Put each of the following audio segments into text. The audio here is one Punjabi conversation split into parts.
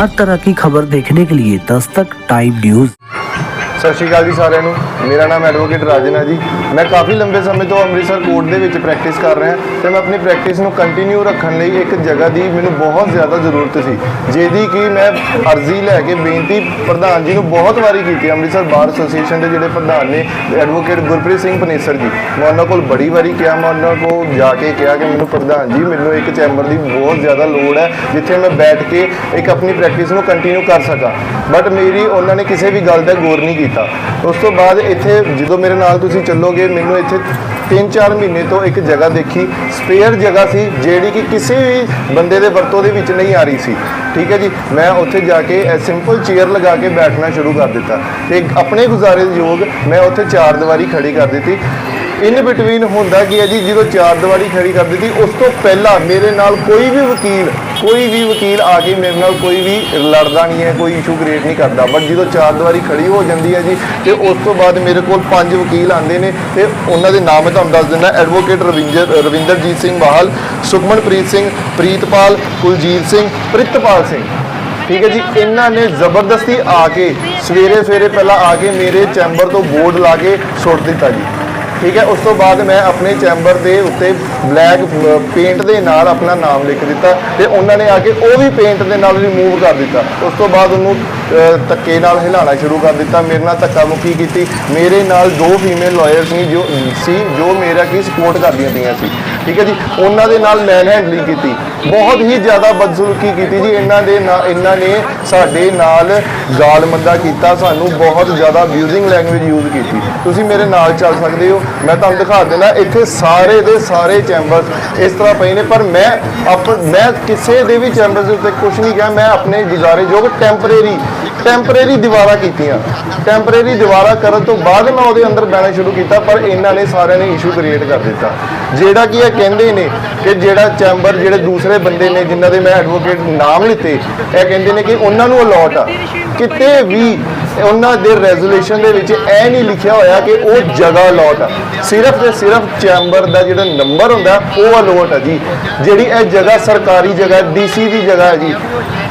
हर तरह की खबर देखने के लिए दस्तक टाइम न्यूज ਸਤਿ ਸ਼੍ਰੀ ਅਕਾਲ ਜੀ ਸਾਰਿਆਂ ਨੂੰ। ਮੇਰਾ ਨਾਮ ਐਡਵੋਕੇਟ ਰਾਜਨ ਹੈ ਜੀ। ਮੈਂ ਕਾਫੀ ਲੰਬੇ ਸਮੇਂ ਤੋਂ ਅੰਮ੍ਰਿਤਸਰ ਕੋਰਟ ਦੇ ਵਿੱਚ ਪ੍ਰੈਕਟਿਸ ਕਰ ਰਿਹਾ ਤੇ ਮੈਂ ਆਪਣੀ ਪ੍ਰੈਕਟਿਸ ਨੂੰ ਕੰਟੀਨਿਊ ਰੱਖਣ ਲਈ ਇੱਕ ਜਗ੍ਹਾ ਦੀ ਮੈਨੂੰ ਬਹੁਤ ਜ਼ਿਆਦਾ ਜ਼ਰੂਰਤ ਸੀ, ਜਿਹਦੀ ਕਿ ਮੈਂ ਅਰਜ਼ੀ ਲੈ ਕੇ ਬੇਨਤੀ ਪ੍ਰਧਾਨ ਜੀ ਨੂੰ ਬਹੁਤ ਵਾਰੀ ਕੀਤੀ, ਅੰਮ੍ਰਿਤਸਰ ਬਾਰ ਐਸੋਸੀਏਸ਼ਨ ਦੇ ਜਿਹੜੇ ਪ੍ਰਧਾਨ ਨੇ ਐਡਵੋਕੇਟ ਗੁਰਪ੍ਰੀਤ ਸਿੰਘ ਪਨੇਸਰ ਜੀ। ਮੈਂ ਉਹਨਾਂ ਕੋਲ ਬੜੀ ਵਾਰੀ ਕਿਹਾ, ਮੈਂ ਉਹਨਾਂ ਕੋਲ ਜਾ ਕੇ ਕਿਹਾ ਕਿ ਮੈਨੂੰ ਪ੍ਰਧਾਨ ਜੀ, ਮੈਨੂੰ ਇੱਕ ਚੈਂਬਰ ਦੀ ਬਹੁਤ ਜ਼ਿਆਦਾ ਲੋੜ ਹੈ, ਜਿੱਥੇ ਮੈਂ ਬੈਠ ਕੇ ਇੱਕ ਆਪਣੀ ਪ੍ਰੈਕਟਿਸ ਨੂੰ ਕੰਟੀਨਿਊ ਕਰ ਸਕਾਂ। ਬਟ ਮੇਰੀ, ਉਹਨਾਂ ਨੇ ਕਿਸੇ ਵੀ ਗੱਲ ਦਾ ਗੌਰ ਨਹੀਂ ਕੀਤੀ। ਉਸ ਤੋਂ ਬਾਅਦ ਇੱਥੇ ਜਦੋਂ ਮੇਰੇ ਨਾਲ ਤੁਸੀਂ ਚੱਲੋਗੇ, ਮੈਨੂੰ ਇੱਥੇ 3-4 ਮਹੀਨੇ ਤੋਂ ਇੱਕ ਜਗ੍ਹਾ ਦੇਖੀ। ਸਪੇਅਰ ਜਗ੍ਹਾ ਸੀ, ਜਿਹੜੀ ਕਿ ਕਿਸੇ ਵੀ ਬੰਦੇ ਦੇ ਵਰਤੋਂ ਦੇ ਵਿੱਚ ਨਹੀਂ ਆ ਰਹੀ ਸੀ। ਠੀਕ ਹੈ ਜੀ? ਮੈਂ ਉੱਥੇ ਜਾ ਕੇ ਸਿੰਪਲ ਚੇਅਰ ਲਗਾ ਕੇ ਬੈਠਣਾ ਸ਼ੁਰੂ ਕਰ ਦਿੱਤਾ। ਤੇ ਆਪਣੇ ਗੁਜ਼ਾਰੇ ਯੋਗ ਮੈਂ ਉੱਥੇ ਚਾਰ ਦੀਵਾਰੀ ਖੜੀ ਕਰ ਦਿੱਤੀ। ਇਨ ਬਿਟਵੀਨ ਹੁੰਦਾ ਕੀ ਹੈ ਜੀ? ਜਦੋਂ ਚਾਰ ਦੀਵਾਰੀ ਖੜੀ ਕਰ ਦਿੱਤੀ, ਉਸ ਤੋਂ ਪਹਿਲਾਂ ਮੇਰੇ ਨਾਲ ਕੋਈ ਵੀ ਵਕੀਲ, ਕੋਈ ਵੀ ਵਕੀਲ ਆ ਕੇ ਮੇਰੇ ਨਾਲ ਕੋਈ ਵੀ ਲੜਦਾ ਨਹੀਂ ਹੈ, ਕੋਈ ਇਸ਼ੂ ਕ੍ਰੀਏਟ ਨਹੀਂ ਕਰਦਾ। ਬਟ ਜਦੋਂ ਚਾਰ ਦੀਵਾਰੀ ਖੜੀ ਹੋ ਜਾਂਦੀ ਹੈ ਜੀ, ਤੇ ਉਸ ਤੋਂ ਬਾਅਦ ਮੇਰੇ ਕੋਲ ਪੰਜ ਵਕੀਲ ਆਉਂਦੇ ਨੇ, ਤੇ ਉਹਨਾਂ ਦੇ ਨਾਮ ਮੈਂ ਤੁਹਾਨੂੰ ਦੱਸ ਦਿੰਦਾ ਐਡਵੋਕੇਟ ਰਵਿੰਦਰ, ਰਵਿੰਦਰਜੀਤ ਸਿੰਘ ਬਾਹਲ, ਸੁਖਮਨਪ੍ਰੀਤ ਸਿੰਘ, ਪ੍ਰੀਤਪਾਲ, ਕੁਲਜੀਤ ਸਿੰਘ, ਪ੍ਰਿਤਪਾਲ ਸਿੰਘ। ਠੀਕ ਹੈ ਜੀ, ਇਹਨਾਂ ਨੇ ਜ਼ਬਰਦਸਤੀ ਆ ਕੇ ਸਵੇਰੇ ਸਵੇਰੇ ਪਹਿਲਾਂ ਆ ਕੇ ਮੇਰੇ ਚੈਂਬਰ ਤੋਂ ਬੋਰਡ ਲਾ ਕੇ ਸੁੱਟ ਦਿੱਤਾ ਜੀ। ਠੀਕ ਹੈ, ਉਸ ਤੋਂ ਬਾਅਦ ਮੈਂ ਆਪਣੇ ਚੈਂਬਰ ਦੇ ਉੱਤੇ ਬਲੈਕ ਪੇਂਟ ਦੇ ਨਾਲ ਆਪਣਾ ਨਾਮ ਲਿਖ ਦਿੱਤਾ ਤੇ ਉਹਨਾਂ ਨੇ ਆ ਕੇ ਉਹ ਵੀ ਪੇਂਟ ਦੇ ਨਾਲ ਰਿਮੂਵ ਕਰ ਦਿੱਤਾ। ਉਸ ਤੋਂ ਬਾਅਦ ਉਹਨੂੰ ਧੱਕੇ ਨਾਲ ਹਿਲਾਉਣਾ ਸ਼ੁਰੂ ਕਰ ਦਿੱਤਾ। ਮੇਰੇ ਨਾਲ ਧੱਕਾ ਮੁੱਕੀ ਕੀਤੀ। ਮੇਰੇ ਨਾਲ ਦੋ ਫੀਮੇਲ ਲਾਇਰ ਸੀ, ਜੋ ਸੀ, ਜੋ ਮੇਰਾ ਕੀ ਸਪੋਰਟ ਕਰਦੀਆਂ ਪਈਆਂ ਸੀ। ਠੀਕ ਹੈ ਜੀ? ਉਹਨਾਂ ਦੇ ਨਾਲ ਮੈਨ ਹੈਂਡਲਿੰਗ ਕੀਤੀ। ਬਹੁਤ ਹੀ ਜ਼ਿਆਦਾ ਬਦਸਲੂਕੀ ਕੀਤੀ ਜੀ। ਇਹਨਾਂ ਦੇ ਨਾਲ ਇਹਨਾਂ ਨੇ ਸਾਡੇ ਨਾਲ ਗਾਲ ਮੰਦਾ ਕੀਤਾ। ਸਾਨੂੰ ਬਹੁਤ ਜ਼ਿਆਦਾ ਅਬਿਊਜ਼ਿੰਗ ਲੈਂਗੁਏਜ ਯੂਜ਼ ਕੀਤੀ। ਤੁਸੀਂ ਮੇਰੇ ਨਾਲ ਚੱਲ ਸਕਦੇ ਹੋ। ਮੈਂ ਤੁਹਾਨੂੰ ਦਿਖਾ ਦਿੰਦਾ, ਇੱਥੇ ਸਾਰੇ ਦੇ ਸਾਰੇ ਚੈਂਬਰਸ ਇਸ ਤਰ੍ਹਾਂ ਪਏ ਨੇ। ਪਰ ਮੈਂ ਆਪ ਮੈਂ ਕਿਸੇ ਦੇ ਵੀ ਚੈਂਬਰ ਦੇ ਉੱਤੇ ਕੁਝ ਨਹੀਂ ਕਿਹਾ। ਮੈਂ ਆਪਣੇ ਗੁਜ਼ਾਰੇ ਗੁਜ਼ਾਰੇਯੋਗ ਟੈਂਪਰੇਰੀ ਟੈਂਪਰੇਰੀ ਦੀਵਾਰਾਂ ਕੀਤੀਆਂ। ਟੈਂਪਰੇਰੀ ਦੀਵਾਰਾਂ ਕਰਨ ਤੋਂ ਬਾਅਦ ਮੈਂ ਉਹਦੇ ਅੰਦਰ ਬਹਿਣਾ ਸ਼ੁਰੂ ਕੀਤਾ, ਪਰ ਇਹਨਾਂ ਨੇ ਸਾਰਿਆਂ ਨੇ ਇਸ਼ੂ ਕ੍ਰੀਏਟ ਕਰ ਦਿੱਤਾ। ਜਿਹੜਾ ਕਿ ਇਹ ਕਹਿੰਦੇ ਨੇ ਕਿ ਜਿਹੜਾ ਚੈਂਬਰ ਜਿਹੜੇ ਦੂਸਰੇ ਬੰਦੇ ਨੇ ਜਿਨ੍ਹਾਂ ਦੇ ਮੈਂ ਐਡਵੋਕੇਟ ਨਾਮ ਲਿੱਤੇ, ਇਹ ਕਹਿੰਦੇ ਨੇ ਕਿ ਉਹਨਾਂ ਨੂੰ ਅਲੋਟ ਆ। ਕਿਤੇ ਵੀ ਉਹਨਾਂ ਦੇ ਰੈਜ਼ੋਲੂਸ਼ਨ ਦੇ ਵਿੱਚ ਇਹ ਨਹੀਂ ਲਿਖਿਆ ਹੋਇਆ ਕਿ ਉਹ ਜਗ੍ਹਾ ਅਲੋਟ ਆ। ਸਿਰਫ ਤੇ ਸਿਰਫ ਚੈਂਬਰ ਦਾ ਜਿਹੜਾ ਨੰਬਰ ਹੁੰਦਾ, ਉਹ ਅਲੋਟ ਆ ਜੀ। ਜਿਹੜੀ ਇਹ ਜਗ੍ਹਾ ਸਰਕਾਰੀ ਜਗ੍ਹਾ ਡੀਸੀ ਦੀ ਜਗ੍ਹਾ ਹੈ ਜੀ।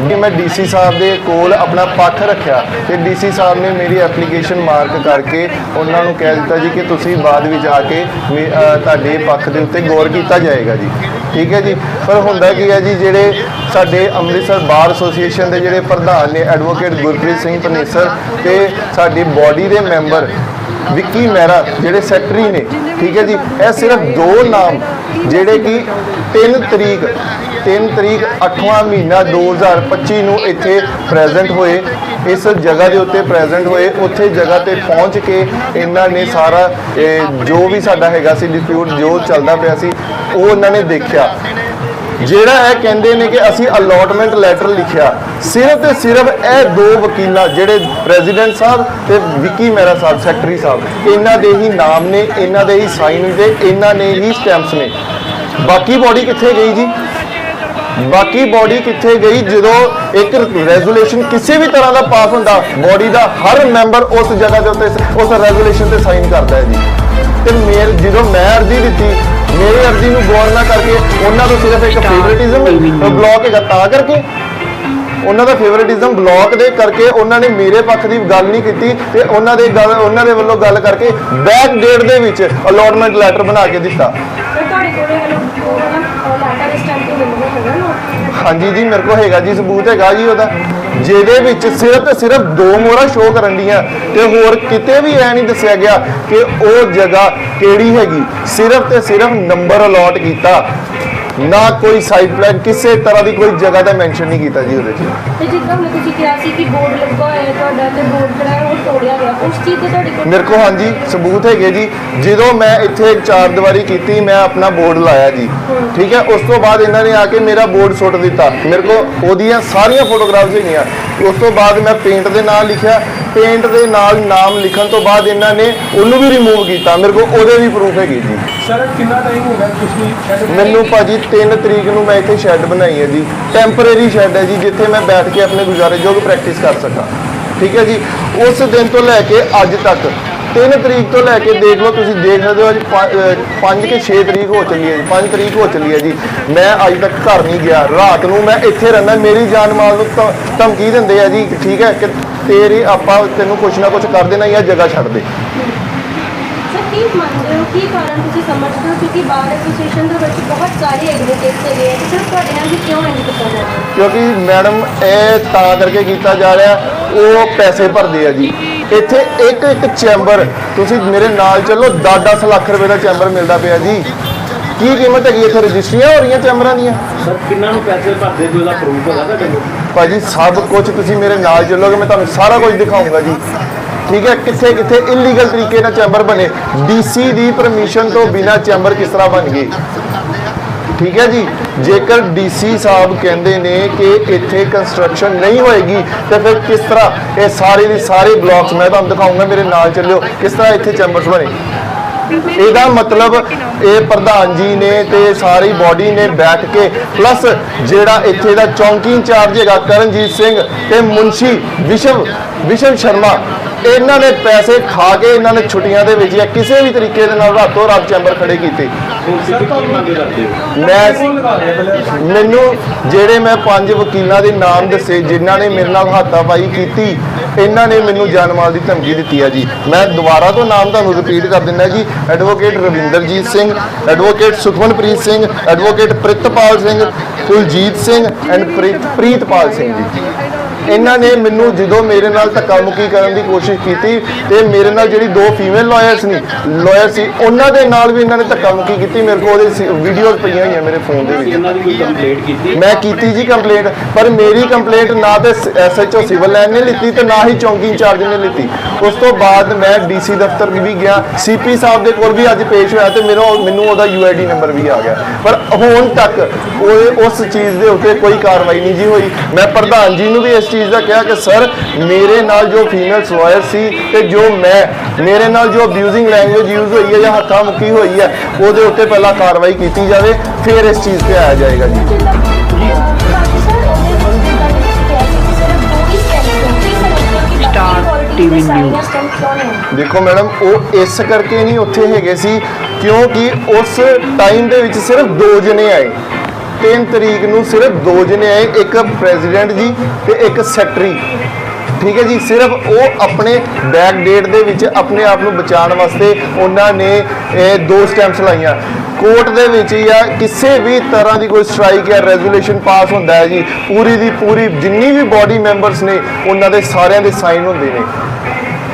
ਕਿ ਮੈਂ ਡੀਸੀ ਸਾਹਿਬ ਦੇ ਕੋਲ ਆਪਣਾ ਪੱਖ ਰੱਖਿਆ ਤੇ ਡੀਸੀ ਸਾਹਿਬ ਨੇ ਮੇਰੀ ਐਪਲੀਕੇਸ਼ਨ ਮਾਰਕ ਕਰਕੇ ਉਹਨਾਂ ਨੂੰ ਕਹਿ ਦਿੱਤਾ ਜੀ ਕਿ ਤੁਸੀਂ ਬਾਅਦ ਵਿੱਚ ਆ ਕੇ ਮੇ- ਤੁਹਾਡੇ ਪੱਖ ਦੇ ਉੱਤੇ ਗੌਰ ਕੀਤਾ ਜਾਏਗਾ ਜੀ। ਠੀਕ ਹੈ ਜੀ? ਪਰ ਹੁੰਦਾ ਕੀ ਹੈ ਜੀ, ਜਿਹੜੇ ਸਾਡੇ ਅੰਮ੍ਰਿਤਸਰ ਬਾਰ ਐਸੋਸੀਏਸ਼ਨ ਦੇ ਜਿਹੜੇ ਪ੍ਰਧਾਨ ਨੇ ਐਡਵੋਕੇਟ ਗੁਰਪ੍ਰੀਤ ਸਿੰਘ ਪਨੇਸਰ ਤੇ ਸਾਡੀ ਬਾਡੀ ਦੇ ਮੈਂਬਰ ਵਿੱਕੀ ਮਹਿਰਾ ਜਿਹੜੇ ਸੈਕਟਰੀ ਨੇ, ਠੀਕ ਹੈ ਜੀ, ਇਹ ਸਿਰਫ ਦੋ ਨਾਮ, ਜਿਹੜੇ ਕਿ 3 ਤਰੀਕ 3 ਤਰੀਕ 8ਵਾਂ ਮਹੀਨਾ 2025 ਨੂੰ ਇੱਥੇ ਪ੍ਰੈਜ਼ੈਂਟ ਹੋਏ, ਇਸ ਜਗ੍ਹਾ ਦੇ ਉੱਤੇ ਪ੍ਰੈਜ਼ੈਂਟ ਹੋਏ, ਉੱਥੇ ਜਗ੍ਹਾ ਤੇ ਪਹੁੰਚ ਕੇ ਇਹਨਾਂ ਨੇ ਸਾਰਾ ਜੋ ਵੀ ਸਾਡਾ ਹੈਗਾ ਸੀ ਡਿਸਪਿਊਟ ਜੋ ਚੱਲਦਾ ਪਿਆ ਸੀ, ਉਹ ਇਹਨਾਂ ਨੇ ਦੇਖਿਆ। ਜਿਹੜਾ ਇਹ ਕਹਿੰਦੇ ਨੇ ਕਿ ਅਸੀਂ ਅਲੋਟਮੈਂਟ ਲੈਟਰ ਲਿਖਿਆ, ਸਿਰਫ ਤੇ ਸਿਰਫ ਇਹ ਦੋ ਵਕੀਲਾਂ ਜਿਹੜੇ ਪ੍ਰੈਜ਼ੀਡੈਂਟ ਸਾਹਿਬ ਤੇ ਵਿੱਕੀ ਮਹਿਰਾ ਸਾਹਿਬ ਸੈਕਟਰੀ ਸਾਹਿਬ, ਇਹਨਾਂ ਦੇ ਹੀ ਨਾਮ ਨੇ, ਇਹਨਾਂ ਦੇ ਹੀ ਸਾਈਨ ਤੇ ਇਹਨਾਂ ਨੇ ਹੀ ਸਟੈਂਪਸ ਨੇ। ਬਾਕੀ ਬੋਡੀ ਕਿੱਥੇ ਗਈ ਜੀ? ਬਾਕੀ ਬੋਡੀ ਕਿੱਥੇ ਗਈ? ਜਦੋਂ ਇੱਕ ਰੈਜ਼ੋਲੂਸ਼ਨ ਕਿਸੇ ਵੀ ਤਰ੍ਹਾਂ ਦਾ ਪਾਸ ਹੁੰਦਾ ਬੋਡੀ ਦਾ ਹਰ ਮੈਂਬਰ ਉਸ ਜਗ੍ਹਾ ਦੇ ਉੱਤੇ, ਉਸ ਰੈਜ਼ੋਲੂਸ਼ਨ ਤੇ ਸਾਈਨ ਕਰਦਾ ਹੈ ਜੀ। ਤੇ ਮੇਰ ਜਦੋਂ ਮੈਂ ਅਰਜ਼ੀ ਦਿੱਤੀ ਮੇਰੇ ਅਰਜ਼ੀ ਨੂੰ ਗੌਰ ਨਾ ਕਰਕੇ ਉਹਨਾਂ ਤੋਂ ਸਿਰਫ ਇੱਕ ਫੇਵਰਿਟਿਜ਼ਮ ਬਲੌਕ ਹੈਗਾ ਤਾਂ ਕਰਕੇ ਉਹਨਾਂ ਦਾ ਫੇਵਰਿਟਿਜ਼ਮ ਬਲੌਕ ਦੇ ਕਰਕੇ ਉਹਨਾਂ ਨੇ ਮੇਰੇ ਪੱਖ ਦੀ ਗੱਲ ਨਹੀਂ ਕੀਤੀ ਤੇ ਉਹਨਾਂ ਦੇ ਗੱਲ ਉਹਨਾਂ ਦੇ ਵੱਲੋਂ ਗੱਲ ਕਰਕੇ ਬੈਕ ਡੇਟ ਦੇ ਵਿੱਚ ਅਲੋਟਮੈਂਟ ਲੈਟਰ ਬਣਾ ਕੇ ਦਿੱਤਾ। ਤੇ ਤੁਹਾਡੇ ਕੋਲੇ ਉਹ ਨਾ ਲੈਟਰ ਇਸ ਟਾਈਮ ਤੇ ਮਿਲਣਾ ਹੈਗਾ ਨਾ ਹਾਂਜੀ ਜੀ, ਮੇਰੇ ਕੋਲ ਹੈਗਾ ਜੀ, ਸਬੂਤ ਹੈਗਾ ਜੀ ਉਹਦਾ। ਜਿਹਦੇ ਵਿੱਚ ਸਿਰਫ ਤੇ ਸਿਰਫ ਦੋ ਮੋਹਰਾਂ ਸ਼ੋਅ ਕਰਨ ਡੀਆਂ ਤੇ ਹੋਰ ਕਿਤੇ ਵੀ ਐ ਨਹੀਂ ਦੱਸਿਆ ਗਿਆ ਕਿ ਉਹ ਜਗ੍ਹਾ ਕਿਹੜੀ ਹੈਗੀ। ਸਿਰਫ ਤੇ ਸਿਰਫ ਨੰਬਰ ਅਲਾਟ ਕੀਤਾ। ਨਾ ਕੋਈ ਸਾਈਡ ਪਲਾਨ ਕਿਸੇ ਤਰ੍ਹਾਂ ਦੀ ਕੋਈ ਜਗ੍ਹਾ ਦਾ ਮੈਂਸ਼ਨ ਨਹੀਂ ਕੀਤਾ ਜੀ ਉਹਦੇ 'ਚ। ਤੇ ਜਿੱਦਾਂ ਹੁਣ ਤੁਸੀਂ ਕਿਹਾ ਸੀ ਕਿ ਬੋਰਡ ਲੱਗਾ ਹੋਇਆ ਹੈ ਤੁਹਾਡਾ ਤੇ ਬੋਰਡ ਜਿਹੜਾ ਹੈ ਉਹ ਤੋੜਿਆ ਗਿਆ। ਉਸ ਚੀਜ਼ ਦੇ ਤੁਹਾਡੇ ਕੋਲ ਮੇਰੇ ਕੋਲ ਹਾਂਜੀ ਸਬੂਤ ਹੈਗੇ ਜੀ। ਜਦੋਂ ਮੈਂ ਇੱਥੇ ਚਾਰ ਦੀਵਾਰੀ ਕੀਤੀ ਮੈਂ ਆਪਣਾ ਬੋਰਡ ਲਾਇਆ ਜੀ। ਠੀਕ ਹੈ ਉਸ ਤੋਂ ਬਾਅਦ ਇਹਨਾਂ ਨੇ ਆ ਕੇ ਮੇਰਾ ਬੋਰਡ ਸੁੱਟ ਦਿੱਤਾ। ਮੇਰੇ ਕੋਲ ਉਹਦੀਆਂ ਸਾਰੀਆਂ ਫੋਟੋਗ੍ਰਾਫਸ ਹੈਗੀਆਂ। ਉਸ ਤੋਂ ਬਾਅਦ ਮੈਂ ਪੇਂਟ ਦੇ ਨਾਲ ਲਿਖਿਆ। ਪੇਂਟ ਦੇ ਨਾਲ ਨਾਮ ਲਿਖਣ ਤੋਂ ਬਾਅਦ ਇਹਨਾਂ ਨੇ ਉਹਨੂੰ ਵੀ ਰਿਮੂਵ ਕੀਤਾ। ਮੇਰੇ ਕੋਲ ਉਹਦੇ ਵੀ ਪ੍ਰੂਫ ਹੈਗੇ ਜੀ। ਸਰ ਕਿੰਨਾ ਟਾਈਮ ਹੋ ਗਿਆ ਤੁਸੀਂ ਮੈਨੂੰ ਭਾਜੀ 3 ਤਰੀਕ ਨੂੰ ਮੈਂ ਇੱਥੇ ਸ਼ੈੱਡ ਬਣਾਈ ਹੈ ਜੀ। ਟੈਂਪਰੇਰੀ ਸ਼ੈੱਡ ਹੈ ਜੀ, ਜਿੱਥੇ ਮੈਂ ਬੈਠ ਕੇ ਆਪਣੇ ਗੁਜ਼ਾਰੇਯੋਗ ਪ੍ਰੈਕਟਿਸ ਕਰ ਸਕਾਂ। ਠੀਕ ਹੈ ਜੀ? ਉਸ ਦਿਨ ਤੋਂ ਲੈ ਕੇ ਅੱਜ ਤੱਕ 3 ਤਰੀਕ ਤੋਂ ਲੈ ਕੇ ਦੇਖ ਲਓ, ਤੁਸੀਂ ਦੇਖ ਸਕਦੇ ਹੋ ਅੱਜ 5 ਕਿ 6 ਤਰੀਕ ਹੋ ਚੱਲੀ ਹੈ ਜੀ 5 ਤਰੀਕ ਹੋ ਚੱਲੀ ਹੈ ਜੀ। ਮੈਂ ਅੱਜ ਤੱਕ ਘਰ ਨਹੀਂ ਗਿਆ। ਰਾਤ ਨੂੰ ਮੈਂ ਇੱਥੇ ਰਹਿੰਦਾ, ਮੇਰੀ ਜਾਨ ਮਾਲ ਨੂੰ ਧਮ- ਧਮਕੀ ਦਿੰਦੇ ਆ ਜੀ, ਠੀਕ ਹੈ? ਕਿ ਤੇਰੀ ਆਪਾਂ ਤੈਨੂੰ ਕੁਛ ਨਾ ਕੁਛ ਕਰ ਦੇਣਾ ਜਾਂ ਜਗ੍ਹਾ ਛੱਡ ਦੇ। ਕੀ ਮੰਨਦੇ ਹੋ ਕੀ ਕਾਰਨ ਤੁਸੀਂ ਸਮਝਦੇ ਹੋ ਕਿਉਂਕਿ ਬਾਰ ਐਸੋਸੀਏਸ਼ਨ ਦੇ ਵਿੱਚ ਬਹੁਤ ਸਾਰੇ ਐਡਵੋਕੇਟਸ ਹੈਗੇ ਆ ਤੇ ਸਿਰਫ ਤੁਹਾਡੇ ਨਾਲ ਵੀ ਕਿਉਂ ਇੰਜ ਕੀਤਾ ਜਾ ਰਿਹਾ ਹੈ ਕਿਉਂਕਿ ਮੈਡਮ ਇਹ ਤਾਂ ਕਰਕੇ ਕੀਤਾ ਜਾ ਰਿਹਾ ਉਹ ਪੈਸੇ ਭਰਦੇ ਆ ਜੀ ਇੱਥੇ ਇੱਕ ਇੱਕ ਚੈਂਬਰ ਤੁਸੀਂ ਮੇਰੇ ਨਾਲ ਚੱਲੋ 10-10 ਲੱਖ ਰੁਪਏ ਦਾ ਚੈਂਬਰ ਮਿਲਦਾ ਪਿਆ ਜੀ ਕੀ ਕੀਮਤ ਹੈਗੀ ਇੱਥੇ ਰਜਿਸਟਰੀਆਂ ਹੋ ਰਹੀਆਂ ਚੈਂਬਰਾਂ ਦੀਆਂ ਸਰ ਕਿੰਨਾਂ ਨੂੰ ਪੈਸੇ ਭਰਦੇ ਕੋਈ ਉਹਦਾ ਪ੍ਰੂਫ ਹੈਗਾ ਤੁਹਾਡੇ ਕੋਲ ਭਾਜੀ ਸਭ ਕੁਝ ਤੁਸੀਂ ਮੇਰੇ ਨਾਲ ਚੱਲੋਗੇ ਮੈਂ ਤੁਹਾਨੂੰ ਸਾਰਾ ਕੁਝ ਦਿਖਾਊਂਗਾ ਜੀ ਠੀਕ ਹੈ, ਕਿੱਥੇ ਕਿੱਥੇ ਇਲੀਗਲ ਤਰੀਕੇ ਨਾਲ ਚੈਂਬਰ ਬਣੇ। ਡੀਸੀ ਦੀ ਪਰਮਿਸ਼ਨ ਤੋਂ ਬਿਨਾ ਚੈਂਬਰ ਕਿਸ ਤਰ੍ਹਾਂ ਬਣ ਗਏ? ਠੀਕ ਹੈ ਜੀ, ਜੇਕਰ ਡੀਸੀ ਸਾਹਿਬ ਕਹਿੰਦੇ ਨੇ ਕਿ ਇੱਥੇ ਕੰਸਟਰਕਸ਼ਨ ਨਹੀਂ ਹੋਏਗੀ, ਤੇ ਫਿਰ ਕਿਸ ਤਰ੍ਹਾਂ ਇਹ ਸਾਰੇ ਦੇ ਸਾਰੇ ਬਲਾਕਸ ਮੈਂ ਤੁਹਾਨੂੰ ਦਿਖਾਊਂਗਾ ਮੇਰੇ ਨਾਲ ਚੱਲਿਓ, ਕਿਸ ਤਰ੍ਹਾਂ ਇੱਥੇ ਚੈਂਬਰਸ ਬਣੇ? ਇਹਦਾ ਮਤਲਬ ਇਹ ਪ੍ਰਧਾਨ ਜੀ ਨੇ ਤੇ ਸਾਰੀ ਬਾਡੀ ਨੇ ਬੈਠ ਕੇ ਪਲੱਸ ਜਿਹੜਾ ਇੱਥੇ ਦਾ ਚੌਂਕੀ ਇੰਚਾਰਜ ਹੈਗਾ ਕਰਨਜੀਤ ਸਿੰਘ ਤੇ ਮੁੰਸ਼ੀ ਵਿਸ਼ਵ ਵਿਸ਼ਵ ਸ਼ਰਮਾ, ਇਹਨਾਂ ਨੇ ਪੈਸੇ ਖਾ ਕੇ ਇਹਨਾਂ ਨੇ ਛੁੱਟੀਆਂ ਦੇ ਵਿੱਚ ਜਾਂ ਕਿਸੇ ਵੀ ਤਰੀਕੇ ਦੇ ਨਾਲ ਰਾਤੋਂ ਰਾਤ ਚੈਂਬਰ ਖੜੇ ਕੀਤੇ। ਮੈਂ ਮੈਨੂੰ ਜਿਹੜੇ ਮੈਂ ਪੰਜ ਵਕੀਲਾਂ ਦੇ ਨਾਮ ਦੱਸੇ, ਜਿਨ੍ਹਾਂ ਨੇ ਮੇਰੇ ਨਾਲ ਹੱਥਾਪਾਈ ਕੀਤੀ ਇਹਨਾਂ ਨੇ ਮੈਨੂੰ ਜਾਨ ਮਾਲ ਦੀ ਧਮਕੀ ਦਿੱਤੀ ਹੈ ਜੀ। ਮੈਂ ਦੁਬਾਰਾ ਤੋਂ ਨਾਮ ਤੁਹਾਨੂੰ ਰਿਪੀਟ ਕਰ ਦਿੰਦਾ ਜੀ। Advocate Ravinderjit Singh advocate Sukhmanpreet Singh advocate Pritpal Singh, Kuljit Singh and Preetpal Singh ji. ਇਹਨਾਂ ਨੇ ਮੈਨੂੰ ਜਦੋਂ ਮੇਰੇ ਨਾਲ ਧੱਕਾ ਮੁੱਕੀ ਕਰਨ ਦੀ ਕੋਸ਼ਿਸ਼ ਕੀਤੀ ਤੇ ਮੇਰੇ ਨਾਲ ਜਿਹੜੀ ਦੋ ਫੀਮੇਲ ਲਾਇਰਸ ਨੇ ਲਾਇਰ ਸੀ ਉਹਨਾਂ ਦੇ ਨਾਲ ਵੀ ਇਹਨਾਂ ਨੇ ਧੱਕਾ ਮੁੱਕੀ ਕੀਤੀ ਮੇਰੇ ਕੋਲ ਉਹਦੇ ਵੀਡੀਓਜ਼ ਪਈਆਂ ਹੋਈਆਂ ਮੇਰੇ ਫੋਨ ਦੇ ਵਿੱਚ। ਇਹਨਾਂ ਦੀ ਕੋਈ ਕੰਪਲੇਂਟ ਕੀਤੀ? ਮੈਂ ਕੀਤੀ ਜੀ ਕੰਪਲੇਂਟ ਪਰ ਮੇਰੀ ਕੰਪਲੇਂਟ ਨਾ ਤੇ ਐਸਐਚਓ ਸਿਵਲ ਲਾਈਨ ਨੇ ਲਿੱਤੀ ਤੇ ਨਾ ਹੀ ਚੌਂਕੀ ਇੰਚਾਰਜ ਨੇ ਲਿੱਤੀ। ਉਸ ਤੋਂ ਬਾਅਦ ਮੈਂ ਡੀਸੀ ਦਫ਼ਤਰ ਵੀ ਗਿਆ ਸੀਪੀ ਸਾਹਿਬ ਦੇ ਕੋਲ ਵੀ ਅੱਜ ਪੇਸ਼ ਹੋਇਆ ਤੇ ਮੇਰਾ ਮੈਨੂੰ ਉਹਦਾ ਯੂਆਈਡੀ ਨੰਬਰ ਵੀ ਆ ਗਿਆ। ਪਰ ਹੁਣ ਤੱਕ ਉਹ ਉਸ ਚੀਜ਼ ਦੇ ਉੱਤੇ ਕੋਈ ਕਾਰਵਾਈ ਨਹੀਂ ਜੀ ਹੋਈ। ਮੈਂ ਪ੍ਰਧਾਨ ਜੀ ਨੂੰ ਵੀ ਇਸ ਚੀਜ਼ ਦਾ ਕਿਹਾ ਕਿ ਸਰ, ਮੇਰੇ ਨਾਲ ਜੋ ਫੀਮੇਲ ਸਵਾਇਰ ਸੀ ਤੇ ਜੋ ਮੈਂ, ਮੇਰੇ ਨਾਲ ਜੋ ਅਬਿਊਜ਼ਿੰਗ ਲੈਂਗੁਏਜ ਯੂਜ਼ ਹੋਈ ਹੈ ਜਾਂ ਹੱਥਾਂ ਮੁੱਕੀ ਹੋਈ ਹੈ, ਉਹਦੇ ਉੱਤੇ ਪਹਿਲਾਂ ਕਾਰਵਾਈ ਕੀਤੀ ਜਾਵੇ, ਫਿਰ ਇਸ ਚੀਜ਼ ਤੇ ਆਇਆ ਜਾਏਗਾ ਜੀ। ਸਟਾਰ TV ਦੇਖੋ ਮੈਡਮ, ਉਹ ਇਸ ਕਰਕੇ ਨਹੀਂ ਉੱਥੇ ਹੈਗੇ ਸੀ, ਕਿਉਂਕਿ ਉਸ ਟਾਈਮ ਦੇ ਵਿੱਚ ਸਿਰਫ ਦੋ ਜਣੇ ਆਏ। 3 ਤਰੀਕ ਨੂੰ ਸਿਰਫ ਦੋ ਜਣੇ ਆਏ, ਇੱਕ ਪ੍ਰੈਜ਼ੀਡੈਂਟ ਜੀ ਤੇ ਇੱਕ ਸੈਕਟਰੀ। ਠੀਕ ਹੈ ਜੀ, ਸਿਰਫ ਉਹ ਆਪਣੇ ਬੈਕ ਡੇਟ ਦੇ ਵਿੱਚ ਆਪਣੇ ਆਪ ਨੂੰ ਬਚਾਉਣ ਵਾਸਤੇ ਉਹਨਾਂ ਨੇ, ਇਹ ਦੋ ਸਟੈਂਪਸ ਲਾਈਆਂ। ਕੋਰਟ ਦੇ ਵਿੱਚ ਜਾਂ ਕਿਸੇ ਵੀ ਤਰ੍ਹਾਂ ਦੀ ਕੋਈ ਸਟ੍ਰਾਈਕ ਜਾਂ ਰੈਜ਼ੋਲੂਸ਼ਨ ਪਾਸ ਹੁੰਦਾ ਹੈ ਜੀ, ਪੂਰੀ ਦੀ ਪੂਰੀ ਜਿੰਨੀ ਵੀ ਬਾਡੀ ਮੈਂਬਰਸ ਨੇ, ਉਹਨਾਂ ਦੇ ਸਾਰਿਆਂ ਦੇ ਸਾਈਨ ਹੁੰਦੇ ਨੇ।